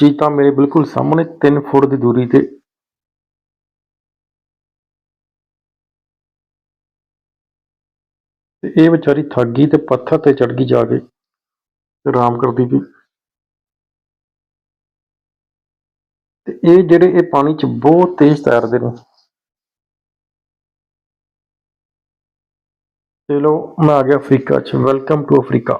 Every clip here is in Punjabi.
ਚੀਤਾ ਮੇਰੇ ਬਿਲਕੁਲ ਸਾਹਮਣੇ 3 ਫੁੱਟ ਦੀ ਦੂਰੀ ਤੇ ਤੇ ਇਹ ਵਿਚਾਰੀ ਥੱਕ ਗਈ ਤੇ ਪੱਥਰ ਤੇ ਚੜ ਗਈ ਜਾ ਕੇ ਤੇ ਆਰਾਮ ਕਰਦੀ ਪਈ। ਤੇ ਇਹ ਜਿਹੜੇ ਇਹ ਪਾਣੀ 'ਚ ਬਹੁਤ ਤੇਜ਼ ਤੈਰਦੇ ਨੇ। ਚਲੋ ਮੈਂ ਆ ਗਿਆ ਅਫਰੀਕਾ 'ਚ। ਵੈਲਕਮ ਟੂ ਅਫਰੀਕਾ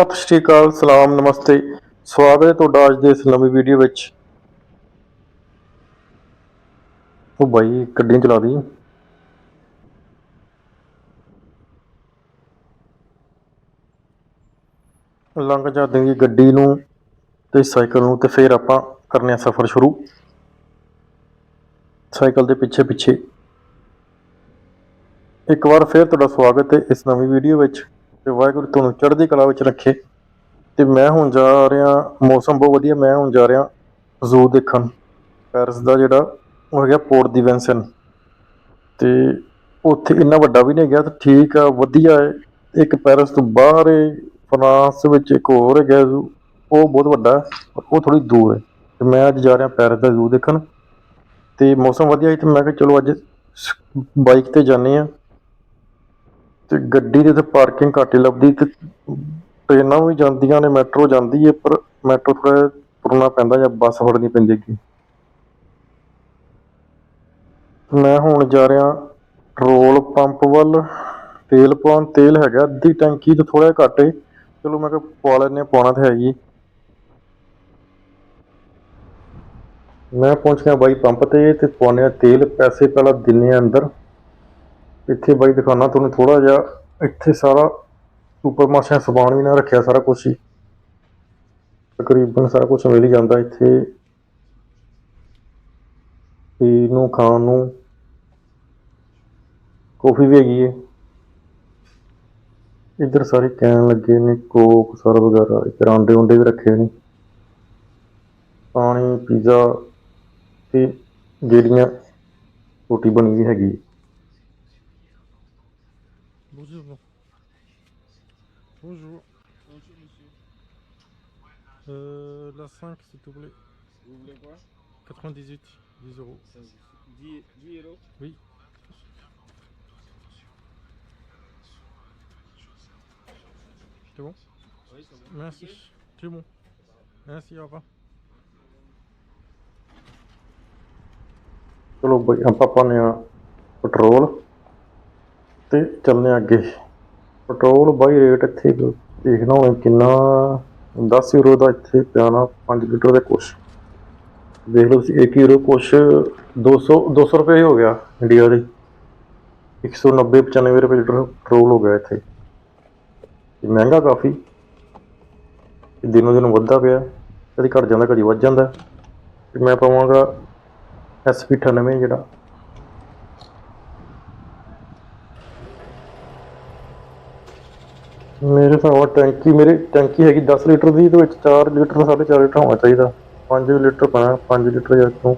ਸਤਿ ਸ਼੍ਰੀ ਅਕਾਲ, ਸਲਾਮ, ਨਮਸਤੇ। ਸਵਾਗਤ ਹੈ ਤੁਹਾਡਾ ਅੱਜ ਦੇ ਇਸ ਨਵੀਂ ਵੀਡੀਓ ਵਿੱਚ। ਉਹ ਬਾਈ ਗੱਡੀ ਚਲਾ ਦੀ। ਲੰਘ ਜਾ ਦੀ ਗੱਡੀ ਨੂੰ ਤੇ ਸਾਈਕਲ ਨੂੰ ਤੇ ਫਿਰ ਆਪਾਂ ਕਰਨੇ ਆ ਸਫ਼ਰ ਸ਼ੁਰੂ। ਸਾਈਕਲ ਦੇ ਪਿੱਛੇ ਪਿੱਛੇ। ਇੱਕ ਵਾਰ ਫਿਰ ਤੁਹਾਡਾ ਸਵਾਗਤ ਹੈ ਇਸ ਨਵੀਂ ਵੀਡੀਓ ਵਿੱਚ। ਤੇ ਵਾਹਿਗੁਰੂ ਤੁਹਾਨੂੰ ਚੜ੍ਹਦੀ ਕਲਾ ਵਿੱਚ ਰੱਖੇ। ਤੇ ਮੈਂ ਹੁਣ ਜਾ ਰਿਹਾ, ਮੌਸਮ ਬਹੁਤ ਵਧੀਆ, ਮੈਂ ਹੁਣ ਜਾ ਰਿਹਾ ਜ਼ੂ ਦੇਖਣ। ਪੈਰਿਸ ਦਾ ਜਿਹੜਾ ਉਹ ਹੈਗਾ ਪੋਰਟ ਦੀ ਵੈਂਸਨ ਤੇ ਉੱਥੇ ਇੰਨਾ ਵੱਡਾ ਵੀ ਨਹੀਂ ਹੈਗਾ, ਤੇ ਠੀਕ ਆ, ਵਧੀਆ ਹੈ। ਇੱਕ ਪੈਰਿਸ ਤੋਂ ਬਾਹਰ ਹੈ, ਫਰਾਂਸ ਵਿੱਚ ਇੱਕ ਹੋਰ ਹੈਗਾ ਜ਼ੂ। ਉਹ ਬਹੁਤ ਵੱਡਾ ਹੈ ਉਹ ਥੋੜੀ ਦੂਰ ਹੈ। ਤੇ ਮੈਂ ਅੱਜ ਜਾ ਰਿਹਾ ਪੈਰਿਸ ਦਾ ਜ਼ੂ ਦੇਖਣ। ਤੇ ਮੌਸਮ ਵਧੀਆ ਹੈ ਤੇ ਮੈਂ ਕਿਹਾ ਚਲੋ ਅੱਜ ਬਾਈਕ ਤੇ ਜਾਂਦੇ ਆ ਤੇ ਗੱਡੀ ਦੇ ਤੇ ਪਾਰਕਿੰਗ ਘੱਟ ਹੀ ਲੱਭਦੀ ਤੇ ਟ੍ਰੇਨਾਂ ਵੀ ਜਾਂਦੀਆਂ ਨੇ, ਮੈਟਰੋ ਜਾਂਦੀ ਹੈ ਪਰ ਮੈਟਰੋ ਥੋੜਾ ਤੁਰਨਾ ਪੈਂਦਾ ਜਾਂ ਬੱਸ ਫੜਨੀ ਪੈਂਦੀ ਹੈ ਮੈਂ ਹੁਣ ਜਾ ਰਿਹਾ ਪੈਟਰੋਲ ਪੰਪ ਵੱਲ, ਤੇਲ ਪਾਉਣ, ਤੇਲ ਹੈਗਾ, ਅੱਧੀ ਟੈਂਕੀ ਤੋਂ ਥੋੜਾ ਘੱਟ ਹੈ ਚਲੋ ਮੈਂ ਕਿਹਾ ਪਵਾ ਲੈਨੇ ਪਾਉਣਾ ਤੇ ਹੈਗੀ ਮੈਂ ਪਹੁੰਚ ਗਿਆ ਬਾਈ ਪੰਪ ਤੇ ਤੇ ਪਾਉਣੇ ਆ ਤੇਲ, ਪੈਸੇ ਪਹਿਲਾਂ ਦਿੰਨੇ ਆ ਅੰਦਰ। ਇੱਥੇ ਬਾਈ ਦਿਖਾਣਾ ਤੁਹਾਨੂੰ ਥੋੜਾ ਜਿਹਾ ਇੱਥੇ ਸਾਰਾ ਸੁਪਰ ਮਾਰਕਟ ਸਮਾਨ ਵੀ ਨਾ ਰੱਖਿਆ ਸਾਰਾ ਕੁਝ ਹੀ। ਤਕਰੀਬਨ ਸਾਰਾ ਕੁਝ ਮਿਲ ਹੀ ਜਾਂਦਾ ਇੱਥੇ। ਪੀਣ ਨੂੰ, ਖਾਣ ਨੂੰ। ਕਾਫੀ ਵੀ ਹੈਗੀ ਹੈ ਇੱਧਰ ਸਾਰੇ ਕੈਨ ਲੱਗੇ ਨੇ ਕੋਕ, ਸਾਰਾ ਵਗੈਰਾ ਇੱਧਰ ਆਂਡੇ ਉਂਡੇ ਵੀ ਰੱਖੇ ਨੇ। ਪਾਣੀ, ਪੀਜ਼ਾ ਤੇ ਜਿਹੜੀਆਂ ਰੋਟੀ ਬਣੀ ਵੀ ਹੈਗੀ Bonjour. Bonjour monsieur. Euh, la 5 s'il te plaît. Vous voulez quoi 98, 10 euros. 10, 10 euros Oui. C'est bon Oui, c'est bon. Merci. C'est bon. Merci, au revoir. ਚਲੋ ਬਈ ਆਪਾਂ ਪਾਉਂਦੇ ਆ ਪੈਟਰੋਲ ਤੇ ਚੱਲਦੇ ਆ ਅੱਗੇ Petrol ਬਾਈ ਰੇਟ ਇੱਥੇ ਦੇਖਣਾ ਹੋਵੇ ਕਿੰਨਾ 10 ਯੂਰੋ ਦਾ ਇੱਥੇ ਪਿਆਣਾ 5 ਲੀਟਰ ਦੇ ਕੁਛ। ਦੇਖ ਲਓ ਤੁਸੀਂ 1 ਯੂਰੋ ਕੁਛ 200 200 ਰੁਪਏ ਹੋ ਗਿਆ ਇੰਡੀਆ ਦੇ। 190 95 ਰੁਪਏ ਲੀਟਰ ਪੈਟਰੋਲ ਹੋ ਗਿਆ ਇੱਥੇ। ਇਹ ਮਹਿੰਗਾ ਕਾਫੀ। ਦਿਨੋ ਦਿਨੋਂ ਦਿਨ ਵੱਧਦਾ ਪਿਆ। ਕਦੀ ਘਟ ਜਾਂਦਾ ਕਦੀ ਵੱਧ ਜਾਂਦਾ। ਤੇ ਮੈਂ ਪਾਵਾਂਗਾ ਐਸਪੀ 98 ਜਿਹੜਾ। ਮੇਰੇ ਹਿਸਾਬ ਨਾਲ ਟੈਂਕੀ, ਮੇਰੇ ਟੈਂਕੀ ਹੈਗੀ 10 ਲੀਟਰ ਦੀ, ਇਹਦੇ ਵਿੱਚ 4 ਲੀਟਰ 4.5 ਲੀਟਰ ਹੋਣਾ ਚਾਹੀਦਾ। 5 ਲੀਟਰ ਪਾਣਾ 5 ਲੀਟਰ ਜਾਂ ਤੋਂ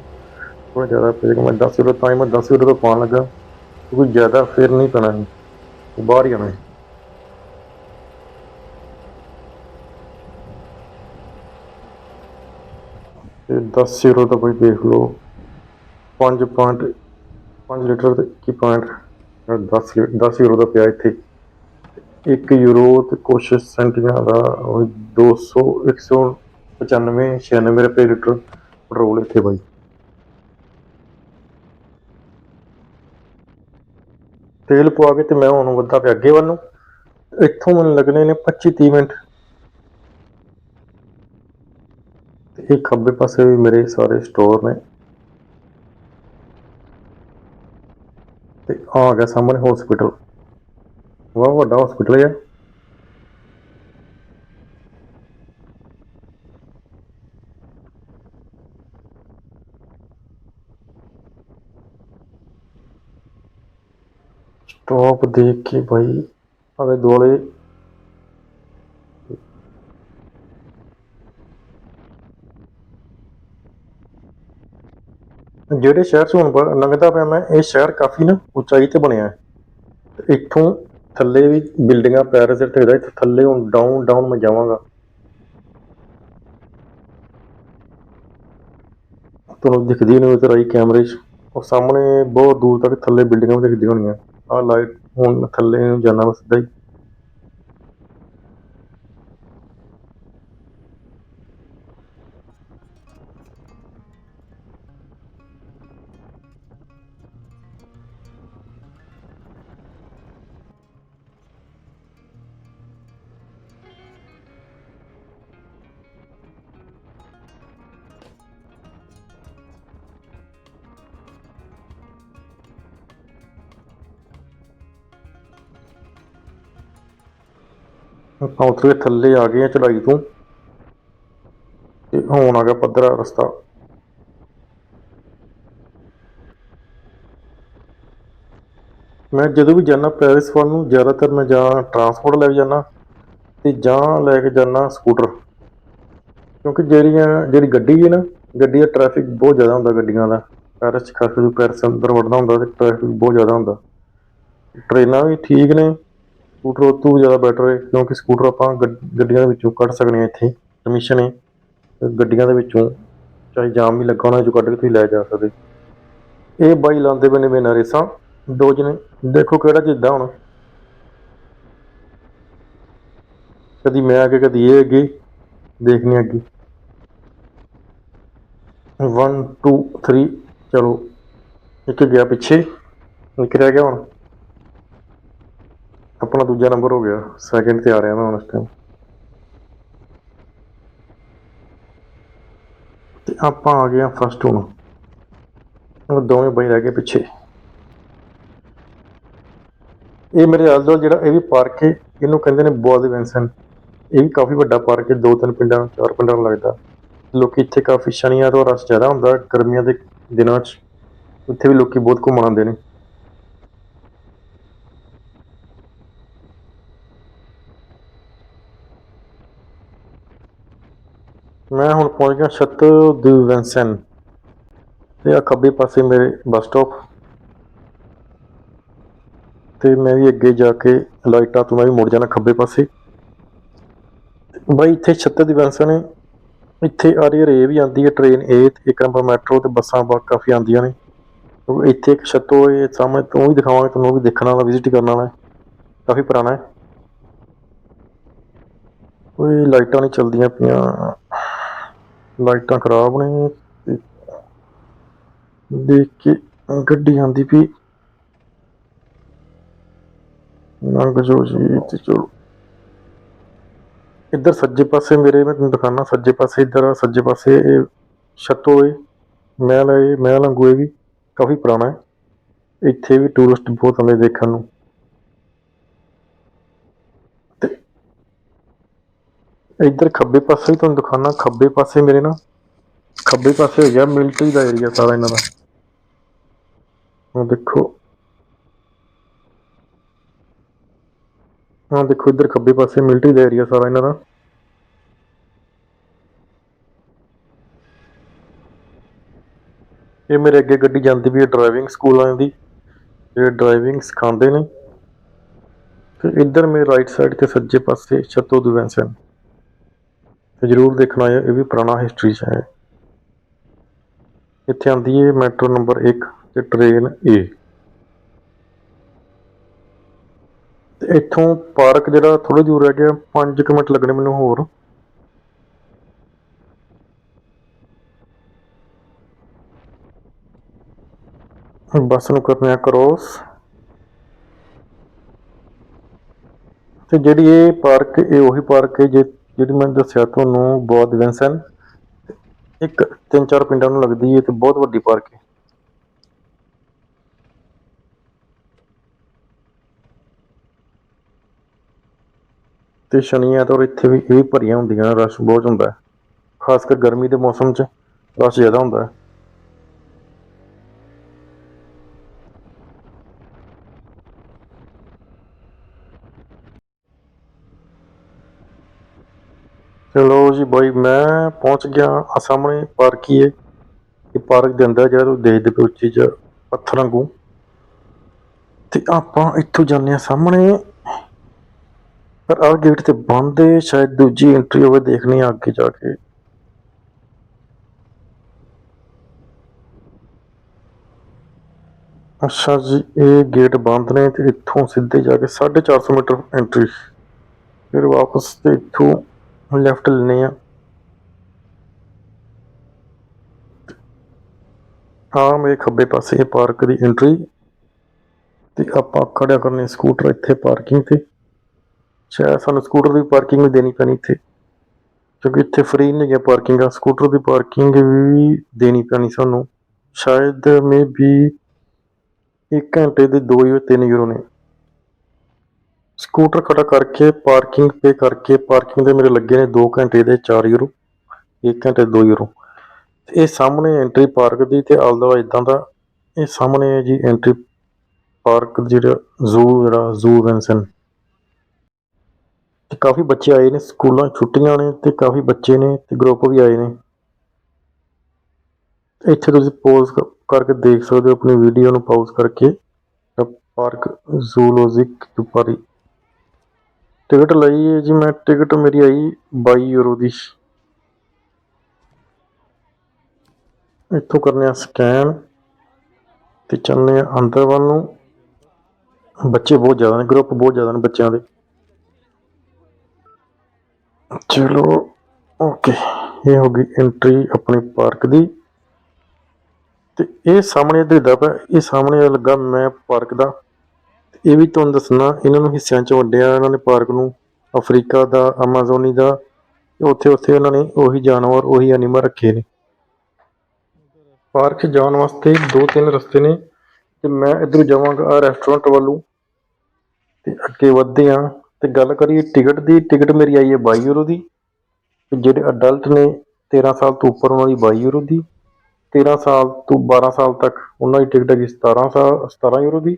ਥੋੜਾ ਜ਼ਿਆਦਾ ਪਏਗਾ ਮੈਂ 10 ਲੀਟਰ ਤਾਂ ਹੀ ਮੈਂ 10 ਲੀਟਰ ਤੋਂ ਪਾਉਣ ਲੱਗਾ। ਕੋਈ ਜ਼ਿਆਦਾ ਫਿਰ ਨਹੀਂ ਪੈਣਾ ਉਹ ਬਾਹਰ ਹੀ ਆਣਾ ਸੀ। ਤੇ 10 ਯੂਰੋ ਦਾ ਕੋਈ ਦੇਖ ਲਓ। 5 ਪੁਆਇੰਟ 5 ਲੀਟਰ ਤੇ ਕੀ ਪੁਆਇੰਟ 10 ਲੀ- 10 ਯੂਰੋ ਦਾ ਪਿਆ ਇੱਥੇ। 1 ਯੂਰੋ ਤੇ ਕੁਛ ਸੈਂਟੀਆਂ ਦਾ ਉਹ 200 195 96 ਰੁਪਏ ਲੀਟਰ ਪੈਟਰੋਲ ਇੱਥੇ ਬਾਈ। ਤੇਲ ਪਵਾ ਕੇ ਤੇ ਮੈਂ ਹੁਣ ਵੱਧਾ ਪਿਆ ਅੱਗੇ ਵੱਲ ਨੂੰ। ਇੱਥੋਂ ਮੈਨੂੰ ਲੱਗਣੇ ਨੇ 25 30 ਮਿੰਟ। ਇਹ ਖੱਬੇ ਪਾਸੇ ਵੀ ਮੇਰੇ ਸਾਰੇ ਸਟੋਰ ਨੇ। ਤੇ ਆ ਗਿਆ ਸਾਹਮਣੇ ਹਸਪੀਟਲ ਬਹੁਤ ਵੱਡਾ ਹਸਪੀਟਲ ਹੈ स्टॉप देख के भाई अगर दौड़े ਜਿਹੜੇ ਸ਼ਹਿਰ 'ਚ ਹੁਣ ਲੰਘਦਾ ਪਿਆ ਮੈਂ, ਇਹ ਸ਼ਹਿਰ ਕਾਫੀ ਨਾ ਉੱਚਾਈ ਤੇ ਬਣਿਆ ਹੈ। ਇੱਥੋਂ ਥੱਲੇ ਵੀ ਬਿਲਡਿੰਗਾਂ ਪੈਰਿਸ ਤੇ ਦੇਖਦਾ ਇੱਥੇ ਥੱਲੇ ਹੁਣ ਡਾਊਨ ਡਾਊਨ ਮੈਂ ਜਾਵਾਂਗਾ। ਤੁਹਾਨੂੰ ਦਿਖਦੀ ਨਹੀਂ ਉਧਰ ਆਈ ਕੈਮਰੇ 'ਚ। ਉਹ ਸਾਹਮਣੇ ਬਹੁਤ ਦੂਰ ਤੱਕ ਥੱਲੇ ਬਿਲਡਿੰਗਾਂ ਵੀ ਦਿਖਦੀਆਂ ਹੋਣੀਆਂ। ਆਹ ਲਾਈਟ ਹੁਣ ਥੱਲੇ ਨੂੰ ਜਾਣਾ ਬਸ ਸਿੱਧਾ ਹੀ। ਆਪਾਂ ਉਤਰ ਕੇ ਥੱਲੇ ਆ ਗਏ ਆ ਚੜਾਈ ਤੋਂ। ਤੇ ਹੁਣ ਆ ਗਿਆ ਪੱਧਰਾ ਰਸਤਾ। ਮੈਂ ਜਦੋਂ ਵੀ ਜਾਣਾ ਪੈਰਿਸ ਵੱਲ ਨੂੰ, ਜ਼ਿਆਦਾਤਰ ਮੈਂ ਜਾਂ ਟਰਾਂਸਪੋਰਟ ਲੈ ਕੇ ਜਾਣਾ ਤੇ ਜਾਂ ਲੈ ਕੇ ਜਾਣਾ ਸਕੂਟਰ ਕਿਉਂਕਿ ਜਿਹੜੀਆਂ, ਜਿਹੜੀ ਗੱਡੀ ਹੈ ਨਾ, ਗੱਡੀ ਦਾ ਟ੍ਰੈਫਿਕ ਬਹੁਤ ਜ਼ਿਆਦਾ ਹੁੰਦਾ ਗੱਡੀਆਂ ਦਾ। ਪੈਰਿਸ 'ਚ ਖਾਸ ਕਰਕੇ ਪੈਰਿਸ ਅੰਦਰ ਵੜਨਾ ਹੁੰਦਾ ਤੇ ਟ੍ਰੈਫਿਕ ਬਹੁਤ ਜ਼ਿਆਦਾ ਹੁੰਦਾ। ਟ੍ਰੇਨਾਂ ਵੀ ਠੀਕ ਨੇ। ਸਕੂਟਰ ਉਹ ਤੋਂ ਜ਼ਿਆਦਾ ਬੈਟਰ ਹੈ, ਕਿਉਂਕਿ ਸਕੂਟਰ ਆਪਾਂ ਗੱਡ- ਗੱਡੀਆਂ ਦੇ ਵਿੱਚੋਂ ਕੱਢ ਸਕਦੇ ਹਾਂ ਇੱਥੇ ਕਮਿਸ਼ਨ ਹੈ। ਗੱਡੀਆਂ ਦੇ ਵਿੱਚੋਂ ਚਾਹੇ ਜਾਮ ਵੀ ਲੱਗਾ ਹੋਣਾ, ਜੋ ਕੱਢ ਕੇ ਤੁਸੀਂ ਲੈ ਜਾ ਸਕਦੇ। ਇਹ ਬਾਈ ਲਾਉਂਦੇ ਪਏ ਨੇ ਮੇਨਾ ਰੇਸਾਂ, ਦੋ ਜਣੇ। ਦੇਖੋ ਕਿਹੜਾ ਜਿੱਦਾਂ ਹੁਣ। ਕਦੀ ਮੈਂ ਅੱਗੇ, ਕਦੀ ਇਹ ਅੱਗੇ। ਦੇਖਨੇ ਅੱਗੇ। 1 2 3 ਚਲੋ। ਇੱਕ ਗਿਆ ਪਿੱਛੇ। ਇੱਕ ਰਹਿ ਗਿਆ ਹੁਣ। ਆਪਣਾ ਦੂਜਾ ਨੰਬਰ ਹੋ ਗਿਆ। ਸੈਕਿੰਡ ਤੇ ਆ ਰਿਹਾ ਮੈਂ ਹੁਣ ਇਸ ਟਾਈਮ ਤੇ ਆਪਾਂ ਆ ਗਏ ਆ ਫਸਟ ਹੁਣ। ਉਹ ਦੋਵੇਂ ਬਈ ਰਹਿ ਗਏ ਪਿੱਛੇ। ਇਹ ਮੇਰੇ ਆਲੇ ਦੁਆਲੇ ਜਿਹੜਾ, ਇਹ ਵੀ ਪਾਰਕ ਹੈ, ਇਹਨੂੰ ਕਹਿੰਦੇ ਨੇ ਬੋਲ ਵੈਂਸਨ ਇਹ ਵੀ ਕਾਫੀ ਵੱਡਾ ਪਾਰਕ ਹੈ ਦੋ ਤਿੰਨ ਪਿੰਡਾਂ, ਚਾਰ ਪਿੰਡਾਂ ਨੂੰ ਲੱਗਦਾ। ਲੋਕੀ ਇੱਥੇ ਕਾਫੀ ਸ਼ਨੀਆਂ ਤੋਂ ਰਸ਼ ਜ਼ਿਆਦਾ ਹੁੰਦਾ ਗਰਮੀਆਂ ਦੇ ਦਿਨਾਂ 'ਚ। ਇੱਥੇ ਵੀ ਲੋਕੀ ਬਹੁਤ ਘੁੰਮਣ ਆਉਂਦੇ ਨੇ। ਮੈਂ ਹੁਣ ਪਹੁੰਚ ਗਿਆ ਛੱਤ ਦਿਵੈਂਸਨ ਤੇ ਆ ਖੱਬੇ ਪਾਸੇ ਮੇਰੇ ਬੱਸ ਸਟਾਪ ਤੇ ਮੈਂ ਵੀ ਅੱਗੇ ਜਾ ਕੇ ਲਾਈਟਾਂ ਤੋਂ ਮੈਂ ਵੀ ਮੁੜ ਜਾਣਾ ਖੱਬੇ ਪਾਸੇ। ਬਾਈ, ਇੱਥੇ ਛੱਤ ਦਿਵੈਂਸਨ ਇੱਥੇ ਆਰੀਅਰ ਏ ਵੀ ਆਉਂਦੀ ਹੈ ਟ੍ਰੇਨ ਇਹ ਤੇ ਇੱਕ ਨੰਬਰ ਮੈਟਰੋ ਤੇ ਬੱਸਾਂ ਬਾ ਕਾਫੀ ਆਉਂਦੀਆਂ ਨੇ। ਇੱਥੇ ਇੱਕ ਛੱਤੋ ਇਹ ਸਾਹਮਣੇ ਤੋਂ ਵੀ ਦਿਖਾਵਾਂਗੇ, ਤੁਹਾਨੂੰ ਉਹ ਵੀ ਦੇਖਣ ਵਾਲਾ ਵਿਜ਼ਿਟ ਕਰਨ ਵਾਲਾ ਕਾਫੀ ਪੁਰਾਣਾ ਹੈ। ਕੋਈ ਲਾਈਟਾਂ ਨਹੀਂ ਚੱਲਦੀਆਂ ਪਈਆਂ। ਲਾਈਟਾਂ ਖਰਾਬ ਨੇ ਤੇ ਦੇਖ ਕੇ ਗੱਡੀ ਆਂਦੀ ਵੀ ਲੰਘ ਜੋ ਜੀ ਤੇ ਚਲੋ। ਇੱਧਰ ਸੱਜੇ ਪਾਸੇ ਮੇਰੇ, ਮੈਂ ਤੁਹਾਨੂੰ ਦਿਖਾਣਾ ਸੱਜੇ ਪਾਸੇ ਇੱਧਰ ਸੱਜੇ ਪਾਸੇ ਇਹ ਛੱਤੋ ਏ ਮਹਿਲ ਹੈ ਮਹਿਲ ਵਾਂਗੂ ਇਹ ਵੀ ਕਾਫੀ ਪੁਰਾਣਾ ਹੈ। ਇੱਥੇ ਵੀ ਟੂਰਿਸਟ ਬਹੁਤ ਆਉਂਦੇ ਦੇਖਣ ਨੂੰ ਤੇ ਇੱਧਰ ਖੱਬੇ ਪਾਸੇ ਵੀ ਤੁਹਾਨੂੰ ਦਿਖਾਉਣਾ, ਖੱਬੇ ਪਾਸੇ ਮੇਰੇ ਨਾ ਖੱਬੇ ਪਾਸੇ ਹੋ ਗਿਆ ਮਿਲਟਰੀ ਦਾ ਏਰੀਆ ਸਾਰਾ ਇਹਨਾਂ ਦਾ। ਉਹ ਦੇਖੋ। ਹਾਂ ਦੇਖੋ ਇੱਧਰ ਖੱਬੇ ਪਾਸੇ ਮਿਲਟਰੀ ਦਾ ਏਰੀਆ ਸਾਰਾ ਇਹਨਾਂ ਦਾ। ਇਹ ਮੇਰੇ ਅੱਗੇ ਗੱਡੀ ਜਾਂਦੀ ਵੀ ਹੈ ਡਰਾਈਵਿੰਗ ਸਕੂਲ ਵਾਲਿਆਂ ਦੀ। ਜਿਹੜੇ ਡਰਾਈਵਿੰਗ ਸਿਖਾਉਂਦੇ ਨੇ। ਤੇ ਇੱਧਰ ਮੇਰੇ ਰਾਈਟ ਸਾਈਡ ਤੇ ਸੱਜੇ ਪਾਸੇ ਛੱਤੋ ਦੁਵੈਂਸਨ ਤੇ ਜਰੂਰ ਦੇਖਣਾ ਹੈ, ਇਹ ਵੀ ਪੁਰਾਣਾ ਹਿਸਟਰੀ ਚ ਹੈ। ਇੱਥੇ ਆਉਂਦੀ ਹੈ ਮੈਟਰੋ ਨੰਬਰ 1 ਤੇ ਟ੍ਰੇਨ ਏ ਤੇ ਇੱਥੋਂ ਪਾਰਕ ਜਿਹੜਾ ਥੋੜੀ ਦੂਰ ਰਹਿ ਗਿਆ 5 ਮਿੰਟ ਲੱਗਣੇ ਮੈਨੂੰ ਹੋਰ। ਬੱਸ ਨੂੰ ਕਰਨਾ ਕਰੋਸ ਤੇ ਜਿਹੜੀ ਇਹ ਪਾਰਕ, ਇਹ ਉਹੀ ਪਾਰਕ ਹੈ ਜੇ ਜਿਹੜੀ ਮੈਂ ਦੱਸਿਆ ਤੁਹਾਨੂੰ ਬਹੁਤ ਵੈਂਸਨ ਇੱਕ ਤਿੰਨ ਚਾਰ ਪਿੰਡਾਂ ਨੂੰ ਲੱਗਦੀ ਹੈ ਤੇ ਬਹੁਤ ਵੱਡੀ ਪਾਰਕ ਹੈ ਤੇ ਸ਼ਨੀ ਐਤਵਾਰ ਇੱਥੇ ਵੀ ਇਹ ਵੀ ਭਰੀਆਂ ਹੁੰਦੀਆਂ, ਰਸ਼ ਬਹੁਤ ਹੁੰਦਾ। ਖਾਸ ਕਰ ਗਰਮੀ ਦੇ ਮੌਸਮ 'ਚ ਰਸ਼ ਜ਼ਿਆਦਾ ਹੁੰਦਾ। ਹੈ ਚਲੋ ਜੀ ਬਾਈ, ਮੈਂ ਪਹੁੰਚ ਗਿਆ ਆ ਸਾਹਮਣੇ ਪਾਰਕ ਹੀ ਹੈ। ਇਹ ਪਾਰਕ ਦੇ ਅੰਦਰ ਜਿਹੜਾ ਤੁਸੀਂ ਦੇਖਦੇ ਪਏ ਉੱਚੀ ਚ ਪੱਥਰ ਵਾਂਗੂ। ਤੇ ਆਪਾਂ ਇੱਥੋਂ ਜਾਂਦੇ ਆ ਸਾਹਮਣੇ। ਪਰ ਆਹ ਗੇਟ ਤੇ ਬੰਦ ਹੈ, ਸ਼ਾਇਦ ਦੂਜੀ ਐਂਟਰੀ ਹੋਵੇ ਦੇਖਣੀ ਆ ਅੱਗੇ ਜਾ ਕੇ। ਅੱਛਾ ਜੀ, ਇਹ ਗੇਟ ਬੰਦ ਨੇ ਤੇ ਇੱਥੋਂ ਸਿੱਧੇ ਜਾ ਕੇ 450 ਮੀਟਰ ਐਂਟਰੀ ਫਿਰ ਵਾਪਸ ਤੇ ਇੱਥੋਂ ਲੈਫਟ ਲੈਣੇ ਆ ਹਾਂ। ਮੇਰੇ ਖੱਬੇ ਪਾਸੇ ਇਹ ਪਾਰਕ ਦੀ ਐਂਟਰੀ ਤੇ ਆਪਾਂ ਖੜਿਆ ਕਰਨੇ ਸਕੂਟਰ ਇੱਥੇ ਪਾਰਕਿੰਗ ਤੇ। ਸ਼ਾਇਦ ਸਾਨੂੰ ਸਕੂਟਰ ਦੀ ਪਾਰਕਿੰਗ ਵੀ ਦੇਣੀ ਪੈਣੀ ਇੱਥੇ, ਕਿਉਂਕਿ ਇੱਥੇ ਫ੍ਰੀ ਨਹੀਂ ਹੈ ਪਾਰਕਿੰਗ ਆ। ਸਕੂਟਰ ਦੀ ਪਾਰਕਿੰਗ ਵੀ ਦੇਣੀ ਪੈਣੀ ਸਾਨੂੰ। ਸ਼ਾਇਦ ਮੇ ਵੀ 1 ਘੰਟੇ ਦੇ 2 ਜਾਂ 3 ਯੂਰੋ ਨੇ। ਸਕੂਟਰ ਖੜਾ ਕਰਕੇ, ਪਾਰਕਿੰਗ ਪੇ ਕਰਕੇ, ਪਾਰਕਿੰਗ ਦੇ ਮੇਰੇ ਲੱਗੇ ਨੇ 2 ਘੰਟੇ ਦੇ 4 ਯੂਰੋ 1 ਘੰਟੇ 2 ਯੂਰੋ। ਤੇ ਇਹ ਸਾਹਮਣੇ ਐਂਟਰੀ ਪਾਰਕ ਦੀ ਤੇ ਆਲਦਾ ਇਦਾਂ ਦਾ, ਇਹ ਸਾਹਮਣੇ ਹੈ ਜੀ ਐਂਟਰੀ ਪਾਰਕ ਜਿਹੜਾ ਜ਼ੂ ਜਿਹੜਾ ਜ਼ੂ ਵੈਂਸਨ ਤੇ ਕਾਫੀ ਬੱਚੇ ਆਏ ਨੇ, ਸਕੂਲਾਂ ਛੁੱਟੀਆਂ ਨੇ ਤੇ ਕਾਫੀ ਬੱਚੇ ਨੇ ਤੇ ਗਰੁੱਪ ਵੀ ਆਏ ਨੇ। ਇੱਥੇ ਤੁਸੀਂ ਪੌਜ਼ ਕਰਕੇ ਦੇਖ ਸਕਦੇ ਹੋ, ਆਪਣੀ ਵੀਡੀਓ ਨੂੰ ਪਾਉਜ਼ ਕਰਕੇ। ਪਾਰਕ ਜ਼ੂਲੋਜਿਕ ਦੁਪਾਰੀ ਟਿਕਟ ਲਈ ਹੈ ਜੀ, ਮੈਂ ਟਿਕਟ ਮੇਰੀ ਆਈ 22 ਯੂਰੋ ਦੀ। ਇੱਥੋਂ ਕਰਨੇ ਆ ਸਕੈਨ ਤੇ ਚੱਲਨੇ ਆ ਅੰਦਰ ਵੱਲ ਨੂੰ। ਬੱਚੇ ਬਹੁਤ ਜ਼ਿਆਦਾ ਨੇ ਗਰੁੱਪ ਬਹੁਤ ਜ਼ਿਆਦਾ ਨੇ ਬੱਚਿਆਂ ਦੇ। ਚਲੋ ਓਕੇ ਇਹ ਹੋ ਗਈ ਐਂਟਰੀ ਆਪਣੀ ਪਾਰਕ ਦੀ। ਤੇ ਇਹ ਸਾਹਮਣੇ ਦੇਖਦਾ ਪਿਆ ਇਹ ਸਾਹਮਣੇ ਲੱਗਾ ਮੈਪ ਪਾਰਕ ਦਾ। ਇਹ ਵੀ ਤੁਹਾਨੂੰ ਦੱਸਣਾ, ਇਹਨਾਂ ਨੂੰ ਹਿੱਸਿਆਂ 'ਚ ਵੰਡਿਆ ਇਹਨਾਂ ਨੇ ਪਾਰਕ ਨੂੰ, ਅਫਰੀਕਾ ਦਾ ਅਮਾਜ਼ੋਨੀ ਦਾ ਉੱਥੇ ਉੱਥੇ ਇਹਨਾਂ ਨੇ ਉਹੀ ਜਾਨਵਰ, ਉਹੀ ਐਨੀਮਲ ਰੱਖੇ ਨੇ। ਪਾਰਕ 'ਚ ਜਾਣ ਵਾਸਤੇ ਦੋ ਤਿੰਨ ਰਸਤੇ ਨੇ, ਤੇ ਮੈਂ ਇੱਧਰ ਜਾਵਾਂਗਾ ਆ ਰੈਸਟੋਰੈਂਟ ਵੱਲੋਂ, ਤੇ ਅੱਗੇ ਵਧਦੇ ਹਾਂ, ਤੇ ਗੱਲ ਕਰੀਏ ਟਿਕਟ ਦੀ, ਟਿਕਟ ਮੇਰੀ ਆਈ ਹੈ 22 ਯੂਰੋ ਦੀ ਜਿਹੜੇ ਅਡਲਟ ਨੇ 13 ਸਾਲ ਤੋਂ ਉੱਪਰ ਉਹਨਾਂ ਦੀ 22 ਯੂਰੋ ਦੀ 13 ਸਾਲ ਤੋਂ 12 ਸਾਲ ਤੱਕ ਉਹਨਾਂ ਦੀ ਟਿਕਟ ਹੈਗੀ 17 ਸਾਲ 17 ਯੂਰੋ ਦੀ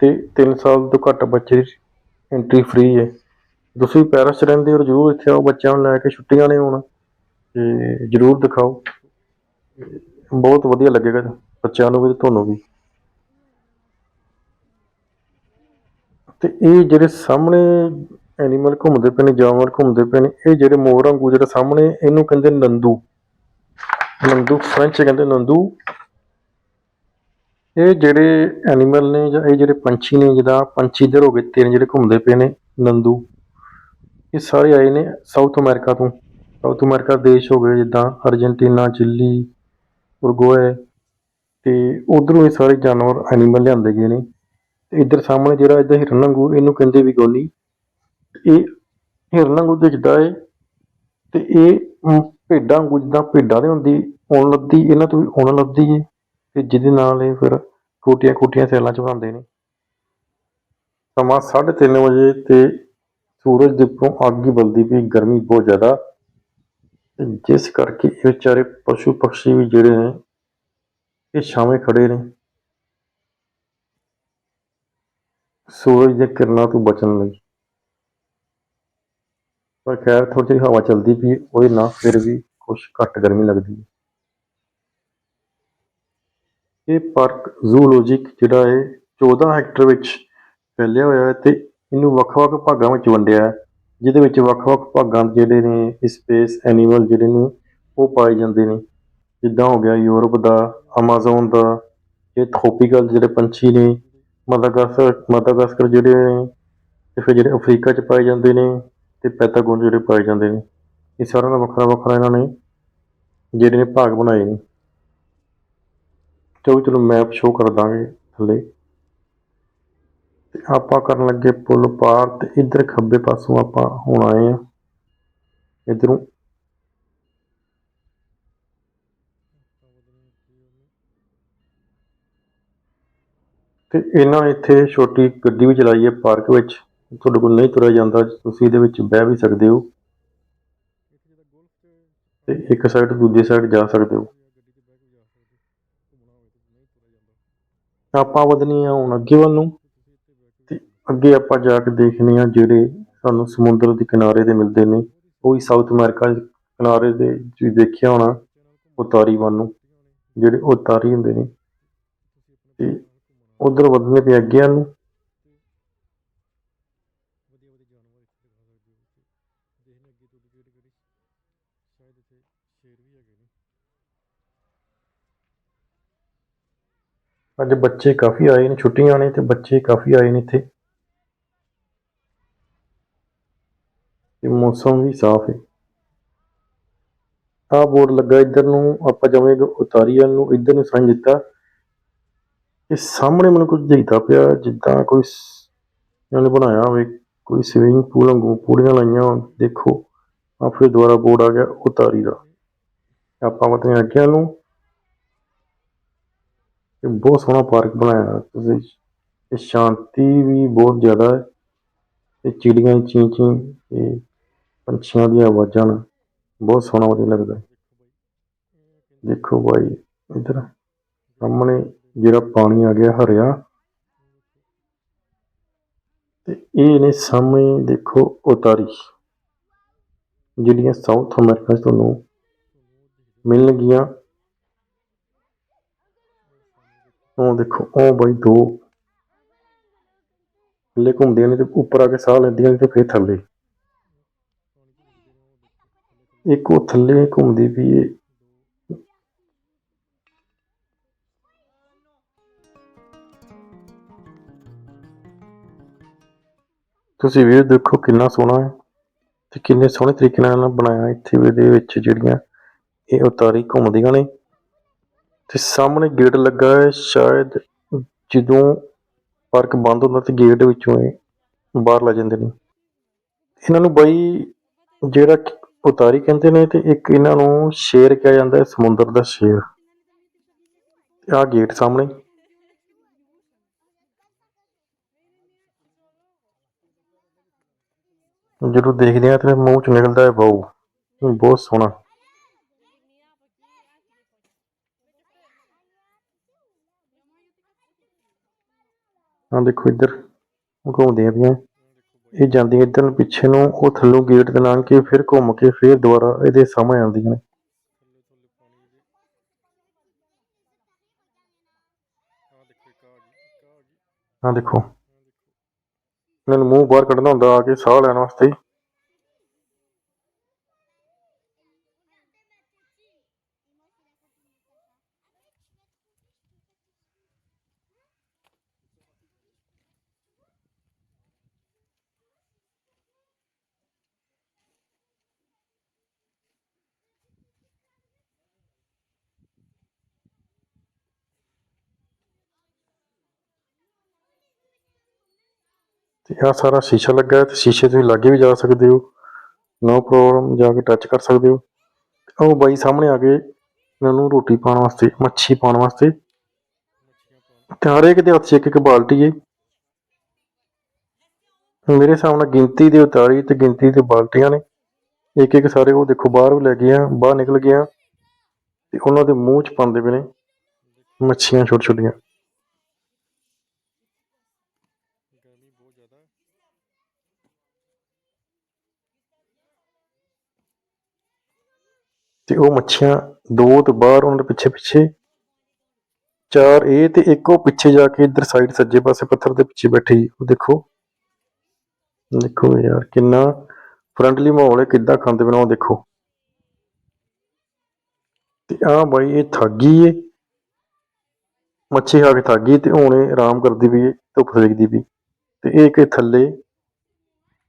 ਤੇ 3 ਸਾਲ ਤੋਂ ਘੱਟ ਬੱਚੇ ਐਂਟਰੀ ਫ੍ਰੀ ਹੈ। ਤੁਸੀਂ ਪੈਰਿਸ 'ਚ ਰਹਿੰਦੇ ਹੋ ਜਰੂਰ ਇੱਥੇ ਆਓ, ਬੱਚਿਆਂ ਨੂੰ ਲੈ ਕੇ ਛੁੱਟੀਆਂ ਨੇ ਹੁਣ, ਤੇ ਜਰੂਰ ਦਿਖਾਓ। ਬਹੁਤ ਵਧੀਆ ਲੱਗੇਗਾ ਬੱਚਿਆਂ ਨੂੰ ਵੀ ਤੁਹਾਨੂੰ ਵੀ। ਤੇ ਇਹ ਜਿਹੜੇ ਸਾਹਮਣੇ ਐਨੀਮਲ ਘੁੰਮਦੇ ਪਏ ਨੇ, ਜਾਨਵਰ ਘੁੰਮਦੇ ਪਏ ਨੇ, ਇਹ ਜਿਹੜੇ ਮੋਰ ਵਾਂਗੂ ਜਿਹੜੇ ਸਾਹਮਣੇ, ਇਹਨੂੰ ਕਹਿੰਦੇ ਨੰਦੂ। ਨੰਦੂ ਫ੍ਰੈਂਚ ਕਹਿੰਦੇ ਨੰਦੂ। ਇਹ ਜਿਹੜੇ ਐਨੀਮਲ ਨੇ ਜਾਂ ਇਹ ਜਿਹੜੇ ਪੰਛੀ ਨੇ ਜਿਹਦਾ ਪੰਛੀ ਇੱਧਰ ਹੋ ਗਏ, ਤਿੰਨ ਜਿਹੜੇ ਘੁੰਮਦੇ ਪਏ ਨੇ, ਨੰਦੂ, ਇਹ ਸਾਰੇ ਆਏ ਨੇ ਸਾਊਥ ਅਮਰੀਕਾ ਤੋਂ। ਸਾਊਥ ਅਮਰੀਕਾ ਦੇਸ਼ ਹੋ ਗਏ, ਜਿੱਦਾਂ ਅਰਜਨਟੀਨਾ ਚਿਲੀ ਉਰਗੋਏ ਤੇ ਉਧਰੋਂ ਇਹ ਸਾਰੇ ਜਾਨਵਰ ਐਨੀਮਲ ਲਿਆਂਦੇ ਗਏ ਨੇ। ਤੇ ਇੱਧਰ ਸਾਹਮਣੇ ਜਿਹੜਾ ਇਹਦਾ ਹਿਰਨ ਵਾਂਗੂ ਇਹਨੂੰ ਕਹਿੰਦੇ ਵੀ ਗੋਲੀ। ਇਹ ਹਿਰਨ ਵਾਂਗੂ ਦਿਖਦਾ ਏ ਤੇ ਇਹ ਭੇਡਾਂ ਵਾਂਗੂ ਜਿੱਦਾਂ ਭੇਡਾਂ ਦੇ ਹੁੰਦੀ, ਉਣ ਲੱਦੀ, ਇਹਨਾਂ ਤੋਂ ਵੀ ਉਣ ਲੱਦੀ ਏ। ਤੇ ਜਿਹਦੇ ਨਾਲ ਇਹ ਫਿਰ ਕੋਟੀਆਂ ਕੋਟੀਆਂ ਸੈੱਲਾਂ ਚ ਬਣਾਉਂਦੇ ਨੇ। ਸਮਾਂ 3:30 ਵਜੇ ਤੇ ਸੂਰਜ ਦੇ ਉੱਪਰੋਂ ਅੱਗ ਹੀ ਬਲਦੀ ਪਈ, ਗਰਮੀ ਬਹੁਤ ਜ਼ਿਆਦਾ। ਜਿਸ ਕਰਕੇ ਇਹ ਵਿਚਾਰੇ ਪਸ਼ੂ ਪਕਸ਼ੀ ਵੀ ਜਿਹੜੇ ਨੇ, ਇਹ ਛਾਵੇਂ ਖੜੇ ਨੇ। ਸੂਰਜ ਦੇ ਕਿਰਨਾਂ ਤੋਂ ਬਚਣ ਲਈ। ਪਰ ਖੈਰ ਥੋੜੀ ਜਿਹੀ ਹਵਾ ਚੱਲਦੀ ਪਈ, ਉਹਦੇ ਨਾਲ ਫਿਰ ਵੀ ਕੁਛ ਘੱਟ ਗਰਮੀ ਲੱਗਦੀ ਹੈ। ਇਹ ਪਾਰਕ ਜ਼ੂਲੋਜਿਕ ਜਿਹੜਾ ਹੈ 14 ਹੈਕਟਰ ਵਿੱਚ ਫੈਲਿਆ ਹੋਇਆ ਹੈ ਤੇ ਇਹਨੂੰ ਵੱਖ-ਵੱਖ ਭਾਗਾਂ ਵਿੱਚ ਵੰਡਿਆ ਹੈ, ਜਿਹਦੇ ਵਿੱਚ ਵੱਖ-ਵੱਖ ਭਾਗਾਂ ਜਿਹੜੇ ਨੇ ਸਪੇਸ ਐਨੀਮਲ ਜਿਹੜੇ ਨੇ ਉਹ ਪਾਏ ਜਾਂਦੇ ਨੇ। ਜਿੱਦਾਂ ਹੋ ਗਿਆ ਯੂਰਪ ਦਾ ਅਮਾਜ਼ੋਨ ਦਾ, ਇਹ ਥੋਪੀਕਲ ਜਿਹੜੇ ਪੰਛੀ ਨੇ ਮਦਾਗਾਸਕਰ ਮਦਾਗਾਸਕਰ ਜਿਹੜੇ ਨੇ, ਤੇ ਫਿਰ ਜਿਹੜੇ ਅਫਰੀਕਾ 'ਚ ਪਾਏ ਜਾਂਦੇ ਨੇ ਤੇ ਪੈਤਾਗੋਨ ਜਿਹੜੇ ਪਾਏ ਜਾਂਦੇ ਨੇ। ਇਹ ਸਾਰਿਆਂ ਦਾ ਵੱਖਰਾ ਵੱਖਰਾ ਇਹਨਾਂ ਨੇ ਜਿਹੜੇ ਨੇ ਭਾਗ ਬਣਾਏ ਨੇ। ਚਲੋ ਚਲੋ ਮੈਪ ਸ਼ੋਅ ਕਰ ਦਾਂਗੇ ਥੱਲੇ। ਤੇ ਆਪਾਂ ਕਰਨ ਲੱਗੇ ਪੁੱਲ ਪਾਰ ਤੇ ਇੱਧਰ ਖੱਬੇ ਪਾਸੋਂ ਆਪਾਂ ਹੁਣ ਆਏ ਆ ਇੱਧਰੋਂ। ਤੇ ਇਹਨਾਂ ਨੇ ਇੱਥੇ ਛੋਟੀ ਗੱਡੀ ਵੀ ਚਲਾਈ ਹੈ ਪਾਰਕ ਵਿੱਚ। ਤੁਹਾਡੇ ਕੋਲ ਨਹੀਂ ਤੁਰਿਆ ਜਾਂਦਾ, ਤੁਸੀਂ ਇਹਦੇ ਵਿੱਚ ਬਹਿ ਵੀ ਸਕਦੇ ਹੋ। ਤੇ ਇੱਕ ਸਾਈਡ ਦੂਜੀ ਸਾਈਡ ਜਾ ਸਕਦੇ ਹੋ। ਆਪਾਂ ਵਧਣੀ ਆ ਹੁਣ ਅੱਗੇ ਵੱਲ ਨੂੰ। ਤੇ ਅੱਗੇ ਆਪਾਂ ਜਾ ਕੇ ਦੇਖਨੇ ਆ ਜਿਹੜੇ ਸਾਨੂੰ ਸਮੁੰਦਰ ਦੇ ਕਿਨਾਰੇ ਤੇ ਮਿਲਦੇ ਨੇ। ਉਹੀ ਸਾਊਥ ਅਮਰੀਕਾ ਦੇ ਕਿਨਾਰੇ ਦੇ ਤੁਸੀਂ ਦੇਖਿਆ ਹੋਣਾ, ਉਤਾਰੀ ਵੱਲ ਨੂੰ, ਜਿਹੜੇ ਉਤਾਰੀ ਹੁੰਦੇ ਨੇ। ਤੇ ਉਧਰ ਵਧਨੇ ਤੇ ਅੱਗੇ ਨੂੰ ਵਧੀਆ ਵਧੀਆ ਜਾਨਵਰ ਇੱਥੇ ਦਿਖਾ ਸਕਦੇ ਹੋ ਤੇ ਦੇਖਨੇ ਅੱਗੇ ਤੋਂ ਕਿਹੜੇ ਕਿਹੜੇ ਸ਼ਾਇਦ ਇੱਥੇ ਸ਼ੇਰ ਵੀ ਹੈਗੇ ਨੇ ਅੱਜ ਬੱਚੇ ਕਾਫੀ ਆਏ ਨੇ, ਛੁੱਟੀਆਂ ਨੇ ਤੇ ਬੱਚੇ ਕਾਫੀ ਆਏ ਨੇ ਇੱਥੇ। ਤੇ ਮੌਸਮ ਵੀ ਸਾਫ਼ ਹੈ। ਆਹ ਬੋਰਡ ਲੱਗਾ ਇੱਧਰ ਨੂੰ, ਆਪਾਂ ਜਾਵਾਂਗੇ ਉਤਾਰੀਆਂ ਨੂੰ, ਇੱਧਰ ਨੂੰ ਸਾਈਨ ਦਿੱਤਾ। ਇਹ ਸਾਹਮਣੇ ਮੈਨੂੰ ਕੁਝ ਦਿਖਦਾ ਪਿਆ, ਜਿੱਦਾਂ ਕੋਈ ਇਹਨਾਂ ਨੇ ਬਣਾਇਆ ਹੋਵੇ, ਕੋਈ ਸਵਿਮਿੰਗ ਪੂਲ ਵਾਂਗੂ, ਪੂੜੀਆਂ ਲਾਈਆਂ ਹੋਣ। ਦੇਖੋ। ਆ ਫਿਰ ਦੁਬਾਰਾ ਬੋਰਡ ਆ ਗਿਆ, ਉਤਾਰੀ ਦਾ। ਆਪਾਂ ਮਤਲਬ ਅੱਗੇ ਨੂੰ ਇਹ ਬਹੁਤ ਸੋਹਣਾ ਪਾਰਕ ਬਣਾਇਆ ਤੁਸੀਂ ਇਹ ਸ਼ਾਂਤੀ ਵੀ ਬਹੁਤ ਜ਼ਿਆਦਾ ਹੈ। ਤੇ ਚਿੜੀਆਂ ਦੀ ਚੀਂ ਚੀਂ ਤੇ ਪੰਛੀਆਂ ਦੀਆਂ ਆਵਾਜ਼ਾਂ ਨਾਲ ਬਹੁਤ ਸੋਹਣਾ ਵਧੀਆ ਲੱਗਦਾ ਹੈ। ਦੇਖੋ ਭਾਈ ਇਹ ਇਧਰ ਸਾਹਮਣੇ ਜਿਹੜਾ ਪਾਣੀ ਆ ਗਿਆ ਹਰਿਆ। ਤੇ ਇਹ ਨੇ ਸਾਹਮਣੇ ਦੇਖੋ ਉਤਾਰੀ। ਜਿਹੜੀਆਂ ਸਾਊਥ ਅਮਰੀਕਾ 'ਚ ਤੁਹਾਨੂੰ ਮਿਲਣਗੀਆਂ। ਉਹ ਦੇਖੋ, ਉਹ ਬਾਈ ਦੋ ਥੱਲੇ ਘੁੰਮਦੀਆਂ ਨੇ ਤੇ ਉੱਪਰ ਆ ਕੇ ਸਾਹ ਲੈਂਦੀਆਂ ਨੇ ਤੇ ਫਿਰ ਥੱਲੇ। ਇੱਕ ਉਹ ਥੱਲੇ ਘੁੰਮਦੀ ਵੀ ਏ। ਤੁਸੀਂ ਵੀ ਦੇਖੋ ਕਿੰਨਾ ਸੋਹਣਾ ਹੈ ਤੇ ਕਿੰਨੇ ਸੋਹਣੇ ਤਰੀਕੇ ਨਾਲ ਇਹਨਾਂ ਬਣਾਇਆ ਇੱਥੇ ਵੀ ਇਹਦੇ ਵਿੱਚ ਜਿਹੜੀਆਂ ਇਹ ਉਤਾਰੀ ਘੁੰਮਦੀਆਂ ਨੇ। ਤੇ ਸਾਹਮਣੇ ਗੇਟ ਲੱਗਾ ਹੈ, ਸ਼ਾਇਦ ਜਦੋਂ ਪਾਰਕ ਬੰਦ ਹੁੰਦਾ ਤੇ ਗੇਟ ਵਿੱਚੋਂ ਇਹ ਬਾਹਰ ਲੈ ਜਾਂਦੇ ਨੇ। ਇਹਨਾਂ ਨੂੰ ਬਾਈ ਜਿਹੜਾ ਉਤਾਰੀ ਕਹਿੰਦੇ ਨੇ ਤੇ ਇੱਕ ਇਹਨਾਂ ਨੂੰ ਸ਼ੇਰ ਕਿਹਾ ਜਾਂਦਾ ਹੈ, ਸਮੁੰਦਰ ਦਾ ਸ਼ੇਰ। ਆ ਗੇਟ ਸਾਹਮਣੇ। ਜਦੋਂ ਦੇਖਦੇ ਆ ਤੇ ਮੂੰਹ ਚ ਨਿਕਲਦਾ ਹੈ, ਵਾਓ, ਬਹੁਤ ਸੋਹਣਾ। ਆ ਦੇਖੋ ਇੱਧਰ ਘੁੰਮਦੀਆਂ ਪਈਆਂ ਇਹ ਜਾਂਦੀਆਂ ਇੱਧਰ ਨੂੰ ਪਿੱਛੇ ਨੂੰ, ਉਹ ਥੱਲੋਂ ਗੇਟ ਦੇ ਲੰਘ ਕੇ ਫਿਰ ਘੁੰਮ ਕੇ ਫਿਰ ਦੁਬਾਰਾ ਇਹਦੇ ਸਾਹਮਣੇ ਆਉਂਦੀਆਂ ਨੇ। ਆ ਦੇਖੋ ਇੱਕ ਦੇਖੋ। ਇਹਨਾਂ ਨੂੰ ਮੂੰਹ ਬਾਹਰ ਕੱਢਣਾ ਹੁੰਦਾ ਆ ਕੇ ਸਾਹ ਲੈਣ ਵਾਸਤੇ ਤੇ ਆ ਸਾਰਾ ਸ਼ੀਸ਼ਾ ਲੱਗਾ ਹੈ ਤੇ ਸ਼ੀਸ਼ੇ ਤੁਸੀਂ ਲਾਗੇ ਵੀ ਜਾ ਸਕਦੇ ਹੋ। ਨੋ ਪ੍ਰੋਬਲਮ ਜਾ ਕੇ ਟੱਚ ਕਰ ਸਕਦੇ ਹੋ। ਉਹ ਬਾਈ ਸਾਹਮਣੇ ਆ ਕੇ ਇਹਨਾਂ ਨੂੰ ਰੋਟੀ ਪਾਉਣ ਵਾਸਤੇ, ਮੱਛੀ ਪਾਉਣ ਵਾਸਤੇ। ਤੇ ਹਰੇਕ ਦੇ ਹੱਥ 'ਚ ਇੱਕ ਇੱਕ ਬਾਲਟੀ ਏ। ਮੇਰੇ ਹਿਸਾਬ ਨਾਲ ਗਿਣਤੀ ਦੇ ਉਤਾਰੀ ਤੇ ਗਿਣਤੀ ਦੇ ਬਾਲਟੀਆਂ ਨੇ। ਇੱਕ ਇੱਕ ਸਾਰੇ ਉਹ ਦੇਖੋ, ਬਾਹਰ ਵੀ ਲੈ ਗਏ ਆ, ਬਾਹਰ ਨਿਕਲ ਗਏ ਆ। ਤੇ ਉਹਨਾਂ ਦੇ ਮੂੰਹ 'ਚ ਪਾਉਂਦੇ ਪਏ ਨੇ ਮੱਛੀਆਂ ਛੋਟੀਆਂ ਛੋਟੀਆਂ ਗਰਮੀ ਬਹੁਤ ਜ਼ਿਆਦਾ ਹੈ ਤੇ ਉਹ ਮੱਛੀਆਂ ਦੋ ਤੋਂ ਬਾਹਰ ਉਹਨਾਂ ਦੇ ਪਿੱਛੇ ਪਿੱਛੇ ਚਾਰ ਇਹ ਤੇ ਇੱਕ ਉਹ ਪਿੱਛੇ ਜਾ ਕੇ ਇੱਧਰ ਸਾਈਡ ਸੱਜੇ ਪਾਸੇ ਪੱਥਰ ਦੇ ਪਿੱਛੇ ਬੈਠੀ ਉਹ ਦੇਖੋ। ਦੇਖੋ ਯਾਰ ਕਿੰਨਾ ਫਰੈਂਡਲੀ ਮਾਹੌਲ ਹੈ, ਕਿੱਦਾਂ ਖਾਂਦੇ ਪਏ ਦੇਖੋ। ਤੇ ਆ ਬਾਈ ਇਹ ਥਾਗੀ ਏ। ਮੱਛੀ ਖਾ ਕੇ ਥਾਗੀ ਤੇ ਹੁਣ ਇਹ ਆਰਾਮ ਕਰਦੀ ਵੀ ਏ, ਧੁੱਪ ਸੇਕਦੀ ਵੀ ਤੇ ਇਹ ਕਿ ਥੱਲੇ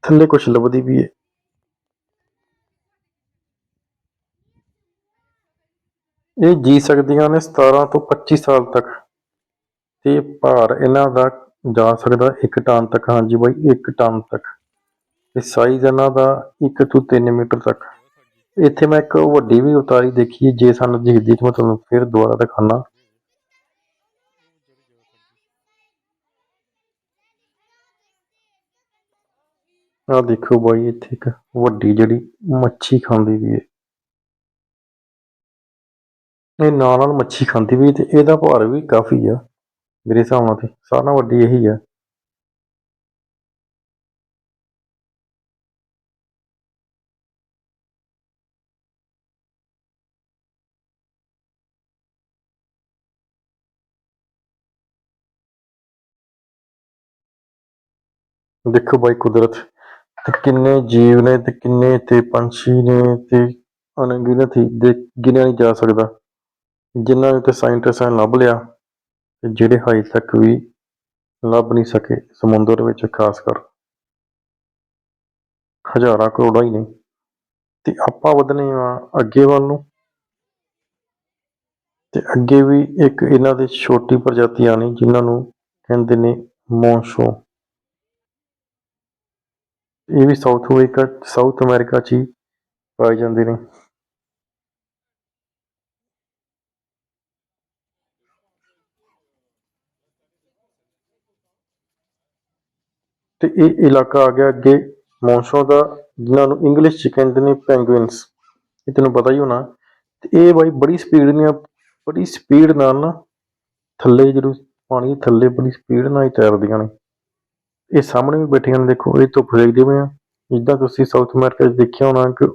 ਥੱਲੇ ਕੁਛ ਲੱਭਦੀ ਵੀ ਏ। ਇਹ ਜੀ ਸਕਦੀਆਂ ਨੇ 17 ਤੋਂ 25 ਸਾਲ ਤੱਕ। ਤੇ ਭਾਰ ਇਹਨਾਂ ਦਾ ਜਾ ਸਕਦਾ 1 ਟਨ ਤੱਕ। ਹਾਂਜੀ ਬਾਈ 1 ਟਨ ਤੱਕ। ਤੇ ਸਾਈਜ਼ ਇਹਨਾਂ ਦਾ 1 ਤੋਂ 3 ਮੀਟਰ ਤੱਕ। ਇੱਥੇ ਮੈਂ ਇੱਕ ਵੱਡੀ ਵੀ ਉਤਾਰੀ ਦੇਖੀ ਹੈ, ਜੇ ਸਾਨੂੰ ਦਿਖਦੀ ਤਾਂ ਮੈਂ ਤੁਹਾਨੂੰ ਫਿਰ ਦੁਬਾਰਾ ਦਿਖਾਣਾ ਆਹ ਦੇਖੋ ਬਾਈ ਇੱਥੇ ਇੱਕ ਵੱਡੀ ਜਿਹੜੀ ਮੱਛੀ ਖਾਂਦੀ ਵੀ ਹੈ। ਇਹ ਨਾਲ ਨਾਲ ਮੱਛੀ ਖਾਂਦੀ ਵੀ ਤੇ ਇਹਦਾ ਭਾਰ ਵੀ ਕਾਫੀ ਆ, ਮੇਰੇ ਹਿਸਾਬ ਨਾਲ ਤੇ, ਸਾਰਿਆਂ ਨਾਲ ਵੱਡੀ ਇਹੀ ਆ। ਦੇਖੋ ਬਾਈ ਕੁਦਰਤ, ਤੇ ਕਿੰਨੇ ਜੀਵ ਨੇ ਤੇ ਕਿੰਨੇ ਤੇ ਪੰਛੀ ਨੇ ਤੇ ਅਣਗਿਣਤ ਹੀ ਗਿਣਿਆ ਨਹੀਂ ਜਾ ਸਕਦਾ। ਜਿਨ੍ਹਾਂ ਨੂੰ ਤੇ ਸਾਇੰਟਿਸਟਾਂ ਨੇ ਲੱਭ ਲਿਆ ਤੇ ਜਿਹੜੇ ਹਜੇ ਤੱਕ ਵੀ ਲੱਭ ਨਹੀਂ ਸਕੇ ਸਮੁੰਦਰ ਵਿੱਚ, ਖਾਸ ਕਰ ਹਜ਼ਾਰਾਂ ਕਰੋੜਾਂ ਹੀ ਨੇ, ਤੇ ਆਪਾਂ ਵਧਨੇ ਆ ਅੱਗੇ ਵੱਲ ਨੂੰ। ਤੇ ਅੱਗੇ ਵੀ ਇੱਕ ਇਹਨਾਂ ਦੇ ਛੋਟੀ ਪ੍ਰਜਾਤੀਆਂ ਨੇ ਜਿਨ੍ਹਾਂ ਨੂੰ ਕਹਿੰਦੇ ਨੇ ਮੌਨਸ਼ੋ ਇਹ ਵੀ ਸਾਊਥ ਅਮਰੀਕਾ ਸਾਊਥ ਅਮਰੀਕਾ 'ਚ ਹੀ ਪਾਏ ਜਾਂਦੇ ਨੇ। ਤੇ ਇਹ ਇਲਾਕਾ ਆ ਗਿਆ ਅੱਗੇ ਮੌਨਸੋ ਦਾ, ਜਿਨ੍ਹਾਂ ਨੂੰ ਇੰਗਲਿਸ਼ 'ਚ ਕਹਿੰਦੇ ਨੇ ਪੈਂਗੁਇਨਸ ਇਹ ਤੈਨੂੰ ਪਤਾ ਹੀ ਹੋਣਾ। ਤੇ ਇਹ ਬਾਈ ਬੜੀ ਸਪੀਡ ਨਾਲ ਬੜੀ ਸਪੀਡ ਨਾਲ ਨਾ ਥੱਲੇ ਜਦੋਂ ਪਾਣੀ ਥੱਲੇ ਬੜੀ ਸਪੀਡ ਨਾਲ ਹੀ ਤੈਰਦੀਆਂ ਨੇ। ਇਹ ਸਾਹਮਣੇ ਵੀ ਬੈਠੀਆਂ ਨੇ, ਦੇਖੋ, ਇਹ ਧੁੱਪ ਸੇਕਦੇ ਪਏ ਆ। ਜਿੱਦਾਂ ਤੁਸੀਂ ਸਾਊਥ ਅਮਰੀਕਾ 'ਚ ਦੇਖਿਆ ਹੋਣਾ ਕਿ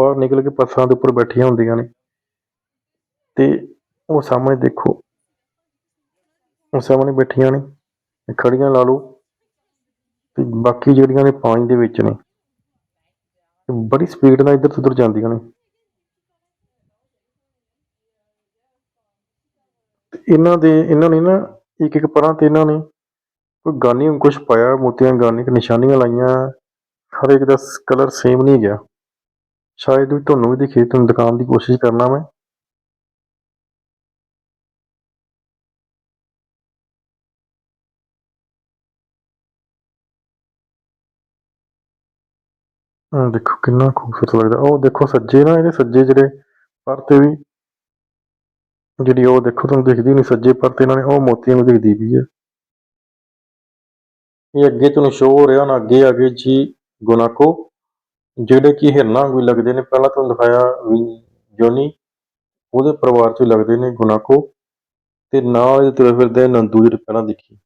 ਬਾਹਰ ਨਿਕਲ ਕੇ ਪੱਥਰਾਂ ਦੇ ਉੱਪਰ ਬੈਠੀਆਂ ਹੁੰਦੀਆਂ ਨੇ। ਤੇ ਉਹ ਸਾਹਮਣੇ ਦੇਖੋ, ਉਹ ਸਾਹਮਣੇ ਬੈਠੀਆਂ ਨੇ, ਖੜੀਆਂ ਲਾ ਲਓ। ਤੇ ਬਾਕੀ ਜਿਹੜੀਆਂ ਨੇ ਪਾਣੀ ਦੇ ਵਿੱਚ ਨੇ, ਤੇ ਬੜੀ ਸਪੀਡ ਨਾਲ ਇੱਧਰ ਤੋਂ ਉੱਧਰ ਜਾਂਦੀਆਂ ਨੇ। ਤੇ ਇਹਨਾਂ ਦੇ, ਇਹਨਾਂ ਨੇ ਨਾ ਇੱਕ ਇੱਕ ਪਰਾਂ ਤੇ ਇਹਨਾਂ ਨੇ ਕੋਈ ਗਾਨੀ ਅੰਕੁਸ਼ ਪਾਇਆ, ਮੋਤੀਆਂ ਗਾਨੀ ਨਿਸ਼ਾਨੀਆਂ ਲਾਈਆਂ ਹਰ ਇੱਕ ਦਾ ਕਲਰ ਸੇਮ ਨਹੀਂ ਗਿਆ। ਸ਼ਾਇਦ ਵੀ ਤੁਹਾਨੂੰ ਵੀ ਦਿਖੇ, ਤੁਹਾਨੂੰ ਦਿਖਾਉਣ ਦੀ ਕੋਸ਼ਿਸ਼ ਕਰਨਾ ਮੈਂ। ਆਹ ਦੇਖੋ ਕਿੰਨਾ ਖੂਬਸੂਰਤ ਲੱਗਦਾ। ਉਹ ਦੇਖੋ ਸੱਜੇ ਨਾ ਇਹਦੇ, ਸੱਜੇ ਜਿਹੜੇ ਪਰ ਤੇ ਵੀ, ਜਿਹੜੀ ਉਹ ਦੇਖੋ ਤੁਹਾਨੂੰ ਦਿਖਦੀ ਨਹੀਂ ਸੱਜੇ ਪਰ ਤੇ ਇਹਨਾਂ ਨੇ ਉਹ ਮੋਤੀਆਂ ਨੂੰ ਦਿਖਦੀ ਵੀ ਹੈ ਇਹ ਅੱਗੇ ਤੁਹਾਨੂੰ ਸ਼ੋ ਹੋ ਰਿਹਾ, ਨਾ ਅੱਗੇ ਆ ਗਏ ਜੀ ਗੁਨਾਕੋ, ਜਿਹੜੇ ਕਿ ਹਿਰਨਾ ਵੀ ਲੱਗਦੇ ਨੇ। ਪਹਿਲਾਂ ਤੁਹਾਨੂੰ ਦਿਖਾਇਆ ਵੀ ਜੋਨੀ, ਉਹਦੇ ਪਰਿਵਾਰ ਚ ਲੱਗਦੇ ਨੇ ਗੁਨਾਕੋ, ਤੇ ਨਾਲ ਇਹ ਤੁਰੇ ਫਿਰਦੇ ਨੰਦੂ ਜਿਹੜੇ ਪਹਿਲਾਂ ਦੇਖੀ।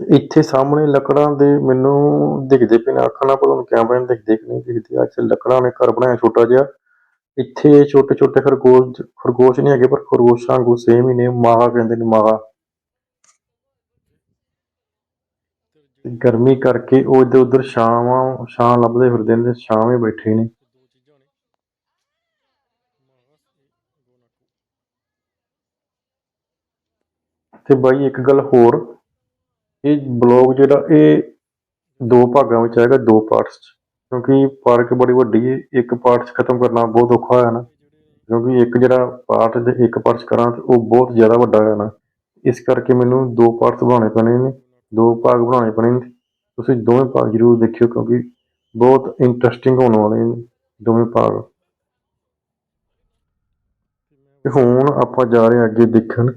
ਇੱਥੇ ਸਾਹਮਣੇ ਲੱਕੜਾਂ ਦੇ ਮੈਨੂੰ ਦਿਖਦੇ ਪਏ ਨੇ, ਅੱਖਾਂ ਨਾਲ ਪਰ ਹੁਣ ਕੈਮਰੇ ਨੂੰ ਦਿਖਦੇ ਕਿ ਨਹੀਂ ਦਿਖਦੇ ਅੱਜ ਲੱਕੜਾਂ ਨੇ ਘਰ ਬਣਾਇਆ ਛੋਟਾ ਜਿਹਾ। ਇੱਥੇ ਛੋਟੇ ਛੋਟੇ ਖਰਗੋਸ਼ ਖਰਗੋਸ਼ ਨਹੀਂ ਹੈਗੇ ਪਰ ਖਰਗੋਸ਼ਾਂ ਵਾਂਗੂ ਸੇਮ ਹੀ ਨੇ, ਮਾਹਾ ਕਹਿੰਦੇ ਨੇ ਮਾਹਾ। ਗਰਮੀ ਕਰਕੇ ਉਹ ਇੱਧਰ ਉੱਧਰ ਛਾਵਾਂ, ਛਾਂ ਲੱਭਦੇ ਫਿਰਦੇ ਨੇ, ਛਾਵੇਂ ਬੈਠੇ ਨੇ। ਤੇ ਬਾਈ ਇੱਕ ਗੱਲ ਹੋਰ ਇਹ ਬਲੌਗ ਜਿਹੜਾ, ਇਹ ਦੋ ਭਾਗਾਂ ਵਿੱਚ ਹੈਗਾ ਦੋ ਪਾਰਟਸ ਚ। ਕਿਉਂਕਿ ਪਾਰਕ ਬੜੀ ਵੱਡੀ ਹੈ ਇੱਕ ਪਾਰਟ ਚ ਖਤਮ ਕਰਨਾ ਬਹੁਤ ਔਖਾ ਹੋਇਆ ਨਾ। ਕਿਉਂਕਿ ਇੱਕ ਜਿਹੜਾ ਪਾਰਟ ਤੇ ਇੱਕ ਪਾਰਟ ਚ ਕਰਾਂ ਤੇ ਉਹ ਬਹੁਤ ਜ਼ਿਆਦਾ ਵੱਡਾ ਹੋਇਆ ਨਾ। ਇਸ ਕਰਕੇ ਮੈਨੂੰ ਦੋ ਪਾਰਟਸ ਬਣਾਉਣੇ ਪੈਣੇ ਨੇ, ਦੋ ਭਾਗ ਬਣਾਉਣੇ ਪੈਣੇ ਨੇ। ਤੁਸੀਂ ਦੋਵੇਂ ਭਾਗ ਜ਼ਰੂਰ ਦੇਖਿਓ, ਕਿਉਂਕਿ ਬਹੁਤ ਇੰਟਰਸਟਿੰਗ ਹੋਣ ਵਾਲੇ ਨੇ ਦੋਵੇਂ ਭਾਗ। ਤੇ ਹੁਣ ਆਪਾਂ ਜਾ ਰਹੇ ਹਾਂ ਅੱਗੇ ਦੇਖਣ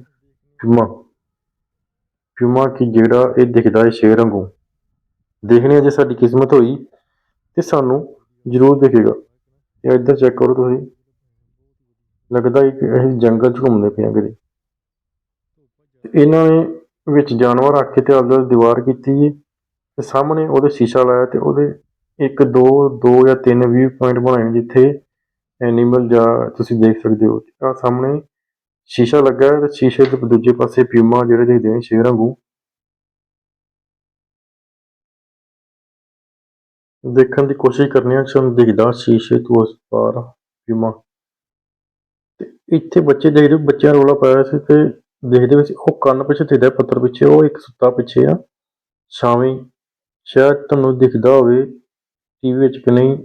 ਫਿਊਮਾ ਫਿਊਮਾ ਕਿ ਜਿਹੜਾ ਇਹ ਦਿਖਦਾ ਹੈ ਸ਼ੇਰ ਵਾਂਗੂ। ਦੇਖਣੇ ਜੇ ਸਾਡੀ ਕਿਸਮਤ ਹੋਈ ਤੇ ਸਾਨੂੰ ਜ਼ਰੂਰ ਦਿਖੇਗਾ। ਇਹ ਇੱਧਰ ਚੈੱਕ ਕਰੋ ਤੁਸੀਂ। ਲੱਗਦਾ ਹੈ ਕਿ ਅਸੀਂ ਜੰਗਲ 'ਚ ਘੁੰਮਦੇ ਪਏ ਹਾਂ ਕਿਤੇ। ਇਹਨਾਂ ਨੇ ਵਿੱਚ ਜਾਨਵਰ ਰੱਖ ਕੇ ਤੇ ਆਪਦਾ ਦੀਵਾਰ ਕੀਤੀ ਜੀ ਤੇ ਸਾਹਮਣੇ ਉਹਦੇ ਸ਼ੀਸ਼ਾ ਲਾਇਆ ਤੇ ਉਹਦੇ ਇੱਕ, ਦੋ ਦੋ ਜਾਂ ਤਿੰਨ ਵਿਊ ਪੁਆਇੰਟ ਬਣਾਏ ਨੇ ਜਿੱਥੇ ਐਨੀਮਲ ਜਾਂ ਤੁਸੀਂ ਦੇਖ ਸਕਦੇ ਹੋ। ਆ ਸਾਹਮਣੇ ਸ਼ੀਸ਼ਾ ਲੱਗਾ ਹੈ ਤੇ ਸ਼ੀਸ਼ੇ ਦੇ ਦੂਜੇ ਪਾਸੇ ਪਿਊਮਾ ਜਿਹੜੇ ਦਿਖਦੇ ਨੇ ਸ਼ੇਰਾਂ ਵਾਂਗੂ। ਦੇਖਣ ਦੀ ਕੋਸ਼ਿਸ਼ ਕਰਨੀ ਆ ਸਾਨੂੰ ਦਿਖਦਾ ਸ਼ੀਸ਼ੇ ਤੋਂ ਉਸ ਪਾਰ ਪਿਊਮਾ। ਤੇ ਇੱਥੇ ਬੱਚੇ ਦੇਖਦੇ ਬੱਚਿਆਂ ਰੋਲਾ ਪਾਇਆ ਸੀ ਤੇ ਦੇਖਦੇ ਵੀ ਸੀ, ਉਹ ਕੰਨ ਪਿੱਛੇ ਦਿਖਦਾ ਪੱਥਰ ਪਿੱਛੇ, ਉਹ ਇੱਕ ਸੁੱਤਾ ਪਿੱਛੇ ਆ। ਛਾਵੇਂ ਸ਼ਾਇਦ ਤੁਹਾਨੂੰ ਦਿਖਦਾ ਹੋਵੇ, ਟੀਵੀ ਵਿੱਚ ਕਿ ਨਹੀਂ,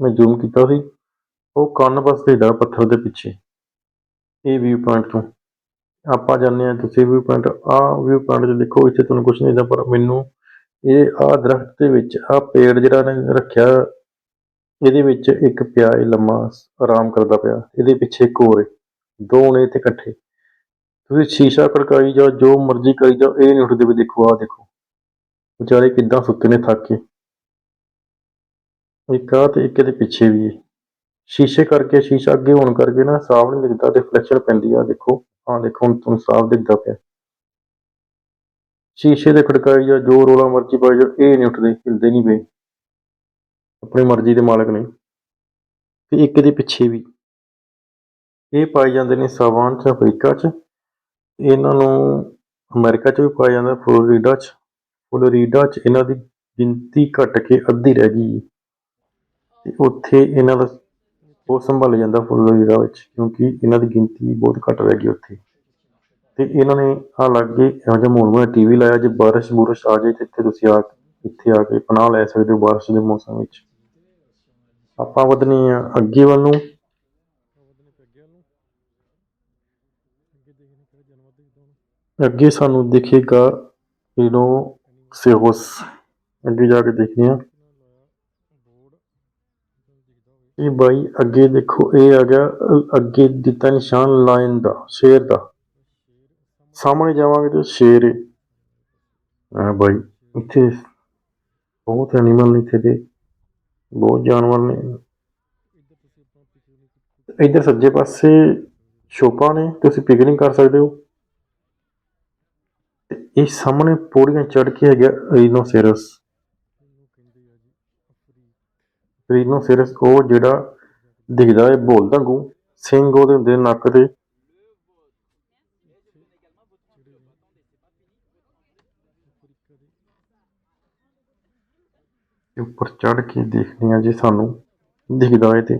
ਮੈਂ ਜ਼ੂਮ ਕੀਤਾ ਸੀ। ਉਹ ਕੰਨ ਬਸ ਦਿਖਦਾ ਪੱਥਰ ਦੇ ਪਿੱਛੇ। ਇਹ ਵਿਊ ਪੁਆਇੰਟ ਤੋਂ। ਆਪਾਂ ਜਾਂਦੇ ਹਾਂ ਤੁਸੀਂ ਵਿਊ ਪੁਆਇੰਟ ਆ ਵਿਊ ਪੁਆਇੰਟ 'ਚ ਦੇਖੋ, ਇੱਥੇ ਤੁਹਾਨੂੰ ਕੁਝ ਨਹੀਂ ਦਿਖਦਾ ਪਰ ਮੈਨੂੰ ਇਹ ਆ ਦਰਖਤ ਦੇ ਵਿੱਚ ਆ ਪੇੜ ਜਿਹੜਾ ਨੇ ਰੱਖਿਆ, ਇਹਦੇ ਵਿੱਚ ਇੱਕ ਪਿਆ ਹੈ ਲੰਮਾ ਆਰਾਮ ਕਰਦਾ ਪਿਆ। ਇਹਦੇ ਪਿੱਛੇ ਇੱਕ ਹੋਰ ਦੋ ਨੇ ਇੱਥੇ ਇਕੱਠੇ। ਤੁਸੀਂ ਸ਼ੀਸ਼ਾ ਖੜਕਾਈ ਜਾਓ, ਜੋ ਮਰਜ਼ੀ ਕਰੀ ਜਾਓ, ਇਹ ਨਹੀਂ ਉੱਠਦੇ ਵੀ ਦੇਖੋ ਆ ਦੇਖੋ। ਵਿਚਾਰੇ ਕਿੱਦਾਂ ਸੁੱਤੇ ਨੇ, ਥੱਕ ਕੇ। ਇੱਕ ਆ ਤੇ ਇੱਕ ਇਹਦੇ ਪਿੱਛੇ ਵੀ ਹੈ। ਸ਼ੀਸ਼ੇ ਕਰਕੇ, ਸ਼ੀਸ਼ਾ ਅੱਗੇ ਹੋਣ ਕਰਕੇ ਨਾ ਸਾਫ਼ ਨਹੀਂ ਦਿਖਦਾ ਰਿਫਲੈਕਸ਼ਨ ਪੈਂਦੀ ਆ, ਦੇਖੋ। ਆਹ ਦੇਖੋ, ਹੁਣ ਤੁਹਾਨੂੰ ਸਾਫ਼ ਦਿਖਦਾ ਪਿਆ। ਸ਼ੀਸ਼ੇ ਦੇ ਖੜਕਾਈ ਜਾਂ ਜੋ ਰੋਲਾ ਮਰਜ਼ੀ ਪਾਈ ਜਾ ਇਹ ਨਹੀਂ ਉੱਠਦੇ, ਹਿਲਦੇ ਨਹੀਂ ਪਏ। ਆਪਣੀ ਮਰਜ਼ੀ ਦੇ ਮਾਲਕ ਨੇ। ਤੇ ਇੱਕ ਦੇ ਪਿੱਛੇ ਵੀ। ਇਹ ਪਾਏ ਜਾਂਦੇ ਨੇ ਸਾਵਾਨ ਚ ਅਫਰੀਕਾ ਚ। ਇਹਨਾਂ ਨੂੰ ਅਮਰੀਕਾ ਚ ਵੀ ਪਾਇਆ ਜਾਂਦਾ, ਫਲੋਰੀਡਾ ਚ। ਫਲੋਰੀਡਾ ਚ ਇਹਨਾਂ ਦੀ ਗਿਣਤੀ ਘਟ ਕੇ ਅੱਧੀ ਰਹਿ ਗਈ। ਤੇ ਉੱਥੇ ਇਹਨਾਂ ਦਾ ਉਹ ਸੰਭਾਲਿਆ ਜਾਂਦਾ ਫੁੱਲ ਫਲੋਰੀਡਾ ਵਿੱਚ, ਕਿਉਂਕਿ ਇਹਨਾਂ ਦੀ ਗਿਣਤੀ ਬਹੁਤ ਘੱਟ ਰਹਿ ਗਈ ਉੱਥੇ। ਤੇ ਇਹਨਾਂ ਨੇ ਆ ਲੱਗੇ ਇਹੋ ਜਿਹਾ ਮਾਹੌਲ ਬਣਾਇਆ, ਟੀਵੀ ਲਾਇਆ, ਜੇ ਬਾਰਿਸ਼ ਬੁਰਸ਼ ਆ ਜਾਏ ਤੇ ਇੱਥੇ ਤੁਸੀਂ ਆ ਇੱਥੇ ਆ ਕੇ ਪਨਾਹ ਲੈ ਸਕਦੇ ਹੋ ਬਾਰਿਸ਼ ਦੇ ਮੌਸਮ ਵਿੱਚ। ਆਪਾਂ ਵਧਨੇ ਆ ਅੱਗੇ ਵੱਲ ਨੂੰ। ਅੱਗੇ ਅੱਗੇ ਸਾਨੂੰ ਦਿਖੇਗਾ ਇਹਨੋ ਸੇਹੋਸ। ਅੱਗੇ ਜਾ ਕੇ ਦੇਖਦੇ ਆ ਕਿਹਨਾਂ ਲਾਇਆ ਬੋਰਡ ਤੁਹਾਨੂੰ ਦਿਖਦਾ ਹੋਵੇ ਇਹ ਬਾਈ, ਅੱਗੇ ਦੇਖੋ, ਇਹ ਆ ਗਿਆ ਅੱਗੇ ਦਿੱਤਾ ਨਿਸ਼ਾਨ ਲਾਇਨ ਦਾ, ਸ਼ੇਰ ਦਾ। ਸਾਹਮਣੇ ਜਾਵਾਂਗੇ ਤੇ ਸ਼ੇਰ ਹੈ ਬਾਈ, ਇੱਥੇ ਬਹੁਤ ਐਨੀਮਲ ਨੇ ਇੱਥੇ ਦੇ। ਬਹੁਤ ਜਾਨਵਰ ਨੇ। ਇੱਧਰ ਸੱਜੇ ਪਾਸੇ ਸ਼ੋਪਾਂ ਨੇ, ਤੁਸੀਂ ਪਿਕਨਿਕ ਕਰ ਸਕਦੇ ਹੋ। ਤੇ ਇਹ ਸਾਹਮਣੇ ਪੌੜੀਆਂ ਚੜ੍ਹ ਕੇ ਹੈਗਾ ਰੀਨੋਸੇਰਸ ਨੂੰ ਕਹਿੰਦੇ ਆ ਜੀ ਰੀਨੋ ਸਿਰਸ ਉਹ ਜਿਹੜਾ ਦਿਖਦਾ ਹੈ ਬੋਲਦਾ ਗੂ ਸਿੰਘ ਉਹਦੇ ਹੁੰਦੇ ਨੱਕ ਤੇ ਦੇ ਉੱਪਰ ਚੜ ਕੇ ਦੇਖਦੇ ਆ ਜੇ ਸਾਨੂੰ ਦਿਖਦਾ ਹੈ ਤੇ।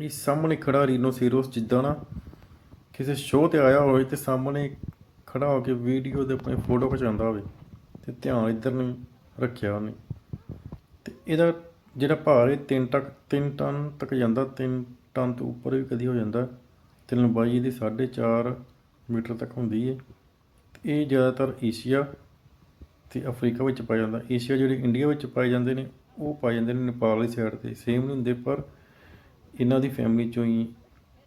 ਇਹ ਸਾਹਮਣੇ ਖੜਾ ਰੀਨੋ ਰੀਨੋਸੇਰੋਸ ਜਿੱਦਾਂ ਨਾ ਕਿਸੇ ਸ਼ੋਅ ਤੇ ਆਇਆ ਹੋਵੇ ਤੇ ਸਾਹਮਣੇ ਖੜਾ ਹੋ ਕੇ ਵੀਡੀਓ ਦੇ ਆਪਣੇ ਫੋਟੋ ਖਿਚਾਉਂਦਾ ਹੋਵੇ ਤੇ ਧਿਆਨ ਇੱਧਰ ਨੂੰ ਰੱਖਿਆ ਉਹਨੇ। ਤੇ ਇਹਦਾ ਜਿਹੜਾ ਭਾਰ ਇਹ 3 ਤੱਕ 3 ਟਨ ਤੱਕ ਜਾਂਦਾ 3 ਟਨ ਤੋਂ ਉੱਪਰ ਵੀ ਕਦੀ ਹੋ ਜਾਂਦਾ। ਤੇ ਲੰਬਾਈ ਇਹਦੀ 4.5 ਮੀਟਰ ਤੱਕ ਹੁੰਦੀ ਹੈ। ਤੇ ਇਹ ਜ਼ਿਆਦਾਤਰ ਏਸ਼ੀਆ ਤੇ ਅਫਰੀਕਾ ਵਿੱਚ ਪਾਇਆ ਜਾਂਦਾ। ਏਸ਼ੀਆ ਜਿਹੜੇ ਇੰਡੀਆ ਵਿੱਚ ਪਾਏ ਜਾਂਦੇ ਨੇ, ਉਹ ਪਾਏ ਜਾਂਦੇ ਨੇ ਨੇਪਾਲ ਵਾਲੀ ਸਾਈਡ ਤੇ। ਸੇਮ ਨਹੀਂ ਹੁੰਦੇ, ਪਰ ਇਹਨਾਂ ਦੀ ਫੈਮਿਲੀ ਚੋਂ ਹੀ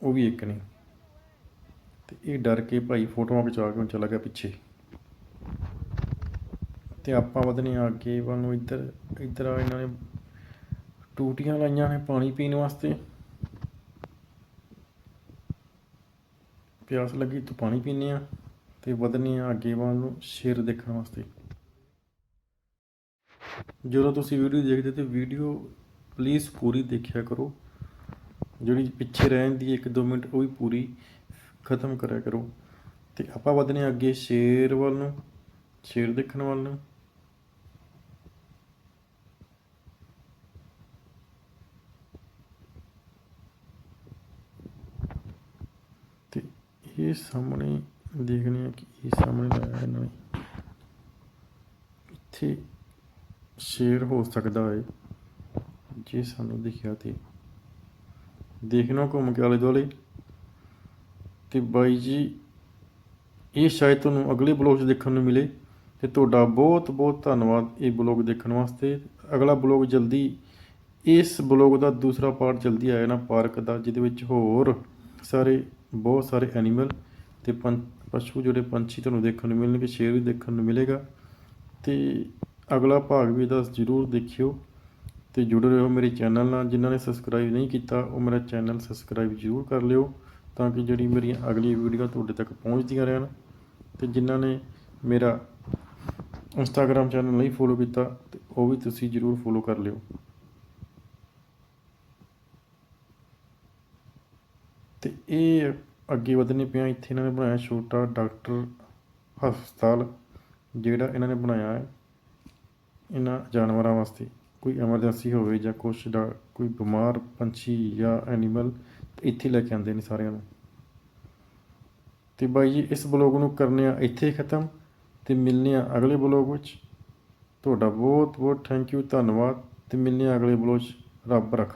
ਉਹ ਵੀ ਇੱਕ ਨੇ। ਤੇ ਇਹ ਡਰ ਕੇ ਭਾਈ ਫੋਟੋਆਂ ਖਿਚਾ ਕੇ ਹੁਣ ਚਲਾ ਗਿਆ ਪਿੱਛੇ। ਤੇ ਆਪਾਂ ਵਧਨੇ ਆ ਅੱਗੇ ਵੱਲ ਨੂੰ ਇੱਧਰ ਇੱਧਰ ਆ ਇਹਨਾਂ ਨੇ ਟੂਟੀਆਂ ਲਾਈਆਂ ਨੇ ਪਾਣੀ ਪੀਣ ਵਾਸਤੇ। ਪਿਆਸ ਲੱਗੀ, ਤਾਂ ਪਾਣੀ ਪੀਨੇ ਆ ਤੇ ਵਧਨੇ ਆ ਅੱਗੇ ਵੱਲ ਨੂੰ ਸ਼ੇਰ ਦੇਖਣ ਵਾਸਤੇ। ਜਦੋਂ ਤੁਸੀਂ ਵੀਡੀਓ ਦੇਖਦੇ ਤੇ ਵੀਡੀਓ ਪਲੀਜ਼ ਪੂਰੀ ਦੇਖਿਆ ਕਰੋ। ਜਿਹੜੀ ਪਿੱਛੇ ਰਹਿਣ ਦੀ 1-2 ਮਿੰਟ ਉਹ ਵੀ ਪੂਰੀ ਖਤਮ ਕਰਿਆ ਕਰੋ। ਤੇ ਆਪਾਂ ਵਧਨੇ ਆ ਅੱਗੇ ਸ਼ੇਰ ਵੱਲ ਨੂੰ, ਸ਼ੇਰ ਦੇਖਣ ਵੱਲ ਨੂੰ। ਤੇ ਇਹ ਸਾਹਮਣੇ ਦੇਖਦੇ ਆ ਕਿ ਇਹ ਸਾਹਮਣੇ ਲਾਇਆ ਇਹਨਾਂ ਨੇ। ਇੱਥੇ ਸ਼ੇਰ ਹੋ ਸਕਦਾ ਹੈ, ਜੇ ਸਾਨੂੰ ਦਿਖਿਆ ਤੇ। ਦੇਖਣਾ ਘੁੰਮ ਕੇ ਆਲੇ ਦੁਆਲੇ। ਤੇ ਬਾਈ ਜੀ, ਇਹ ਸ਼ਾਇਦ ਤੁਹਾਨੂੰ ਅਗਲੇ ਬਲੌਗ 'ਚ ਦੇਖਣ ਨੂੰ ਮਿਲੇ ਤੇ ਤੁਹਾਡਾ ਬਹੁਤ ਬਹੁਤ ਧੰਨਵਾਦ ਇਹ ਬਲੌਗ ਦੇਖਣ ਵਾਸਤੇ। ਅਗਲਾ ਬਲੌਗ ਜਲਦੀ, ਇਸ ਬਲੌਗ ਦਾ ਦੂਸਰਾ ਪਾਰਟ ਜਲਦੀ ਆਇਆ ਨਾ ਪਾਰਕ ਦਾ, ਜਿਹਦੇ ਵਿੱਚ ਹੋਰ ਸਾਰੇ, ਬਹੁਤ ਸਾਰੇ ਐਨੀਮਲ ਤੇ ਪੰ, ਪਸ਼ੂ ਜਿਹੜੇ ਪੰਛੀ ਤੁਹਾਨੂੰ ਦੇਖਣ ਨੂੰ ਮਿਲਣਗੇ, ਸ਼ੇਰ ਵੀ ਦੇਖਣ ਨੂੰ ਮਿਲੇਗਾ। ਤੇ ਅਗਲਾ ਭਾਗ ਵੀ ਇਹਦਾ ਜ਼ਰੂਰ ਦੇਖਿਓ ਤੇ ਜੁੜੇ ਰਹੋ ਮੇਰੇ ਚੈਨਲ ਨਾਲ, ਜਿਨ੍ਹਾਂ ਨੇ ਸਬਸਕ੍ਰਾਈਬ ਨਹੀਂ ਕੀਤਾ, ਉਹ ਮੇਰਾ ਚੈਨਲ ਸਬਸਕ੍ਰਾਈਬ ਜ਼ਰੂਰ ਕਰ ਲਿਓ। ਤਾਂ ਕਿ ਜਿਹੜੀ ਮੇਰੀਆਂ ਅਗਲੀ ਵੀਡੀਓ ਤੁਹਾਡੇ ਤੱਕ ਪਹੁੰਚਦੀਆਂ ਰਹਿਣ ਤੇ ਜਿਨ੍ਹਾਂ ਨੇ ਮੇਰਾ ਇੰਸਟਾਗ੍ਰam ਚੈਨਲ ਨਹੀਂ ਫੋਲੋ ਕੀਤਾ ਤੇ ਉਹ ਵੀ ਤੁਸੀਂ ਜ਼ਰੂਰ ਫੋਲੋ ਕਰ ਲਿਓ। ਤੇ ਇਹ ਅੱਗੇ ਵਧਣੇ ਪਿਆ, ਇੱਥੇ ਇਹਨਾਂ ਨੇ ਬਣਾਇਆ ਛੋਟਾ ਡਾਕਟਰ ਹਸਪਤਾਲ, ਜਿਹੜਾ ਇਹਨਾਂ ਨੇ ਬਣਾਇਆ ਹੈ ਇਹਨਾਂ ਜਾਨਵਰਾਂ ਵਾਸਤੇ। ਕੋਈ ਐਮਰਜੈਂਸੀ ਹੋਵੇ ਜਾਂ ਕੁਛ ਦਾ ਕੋਈ ਬਿਮਾਰ ਪੰਛੀ ਜਾਂ ਐਨੀਮਲ ਇੱਥੇ ਲੈ ਕੇ ਆਉਂਦੇ ਨੇ ਸਾਰਿਆਂ ਨੂੰ। ਤੇ ਬਾਈ ਜੀ, ਇਸ ਬਲੌਗ ਨੂੰ ਕਰਨੇ ਆ ਇੱਥੇ ਹੀ ਖਤਮ ਤੇ ਮਿਲਨੇ ਆ ਅਗਲੇ ਬਲੌਗ ਵਿੱਚ। ਤੁਹਾਡਾ ਬਹੁਤ ਬਹੁਤ ਥੈਂਕ ਯੂ, ਧੰਨਵਾਦ ਤੇ ਮਿਲਨੇ ਆ ਅਗਲੇ ਬਲੌਗ 'ਚ ਰੱਬ ਰੱਖ।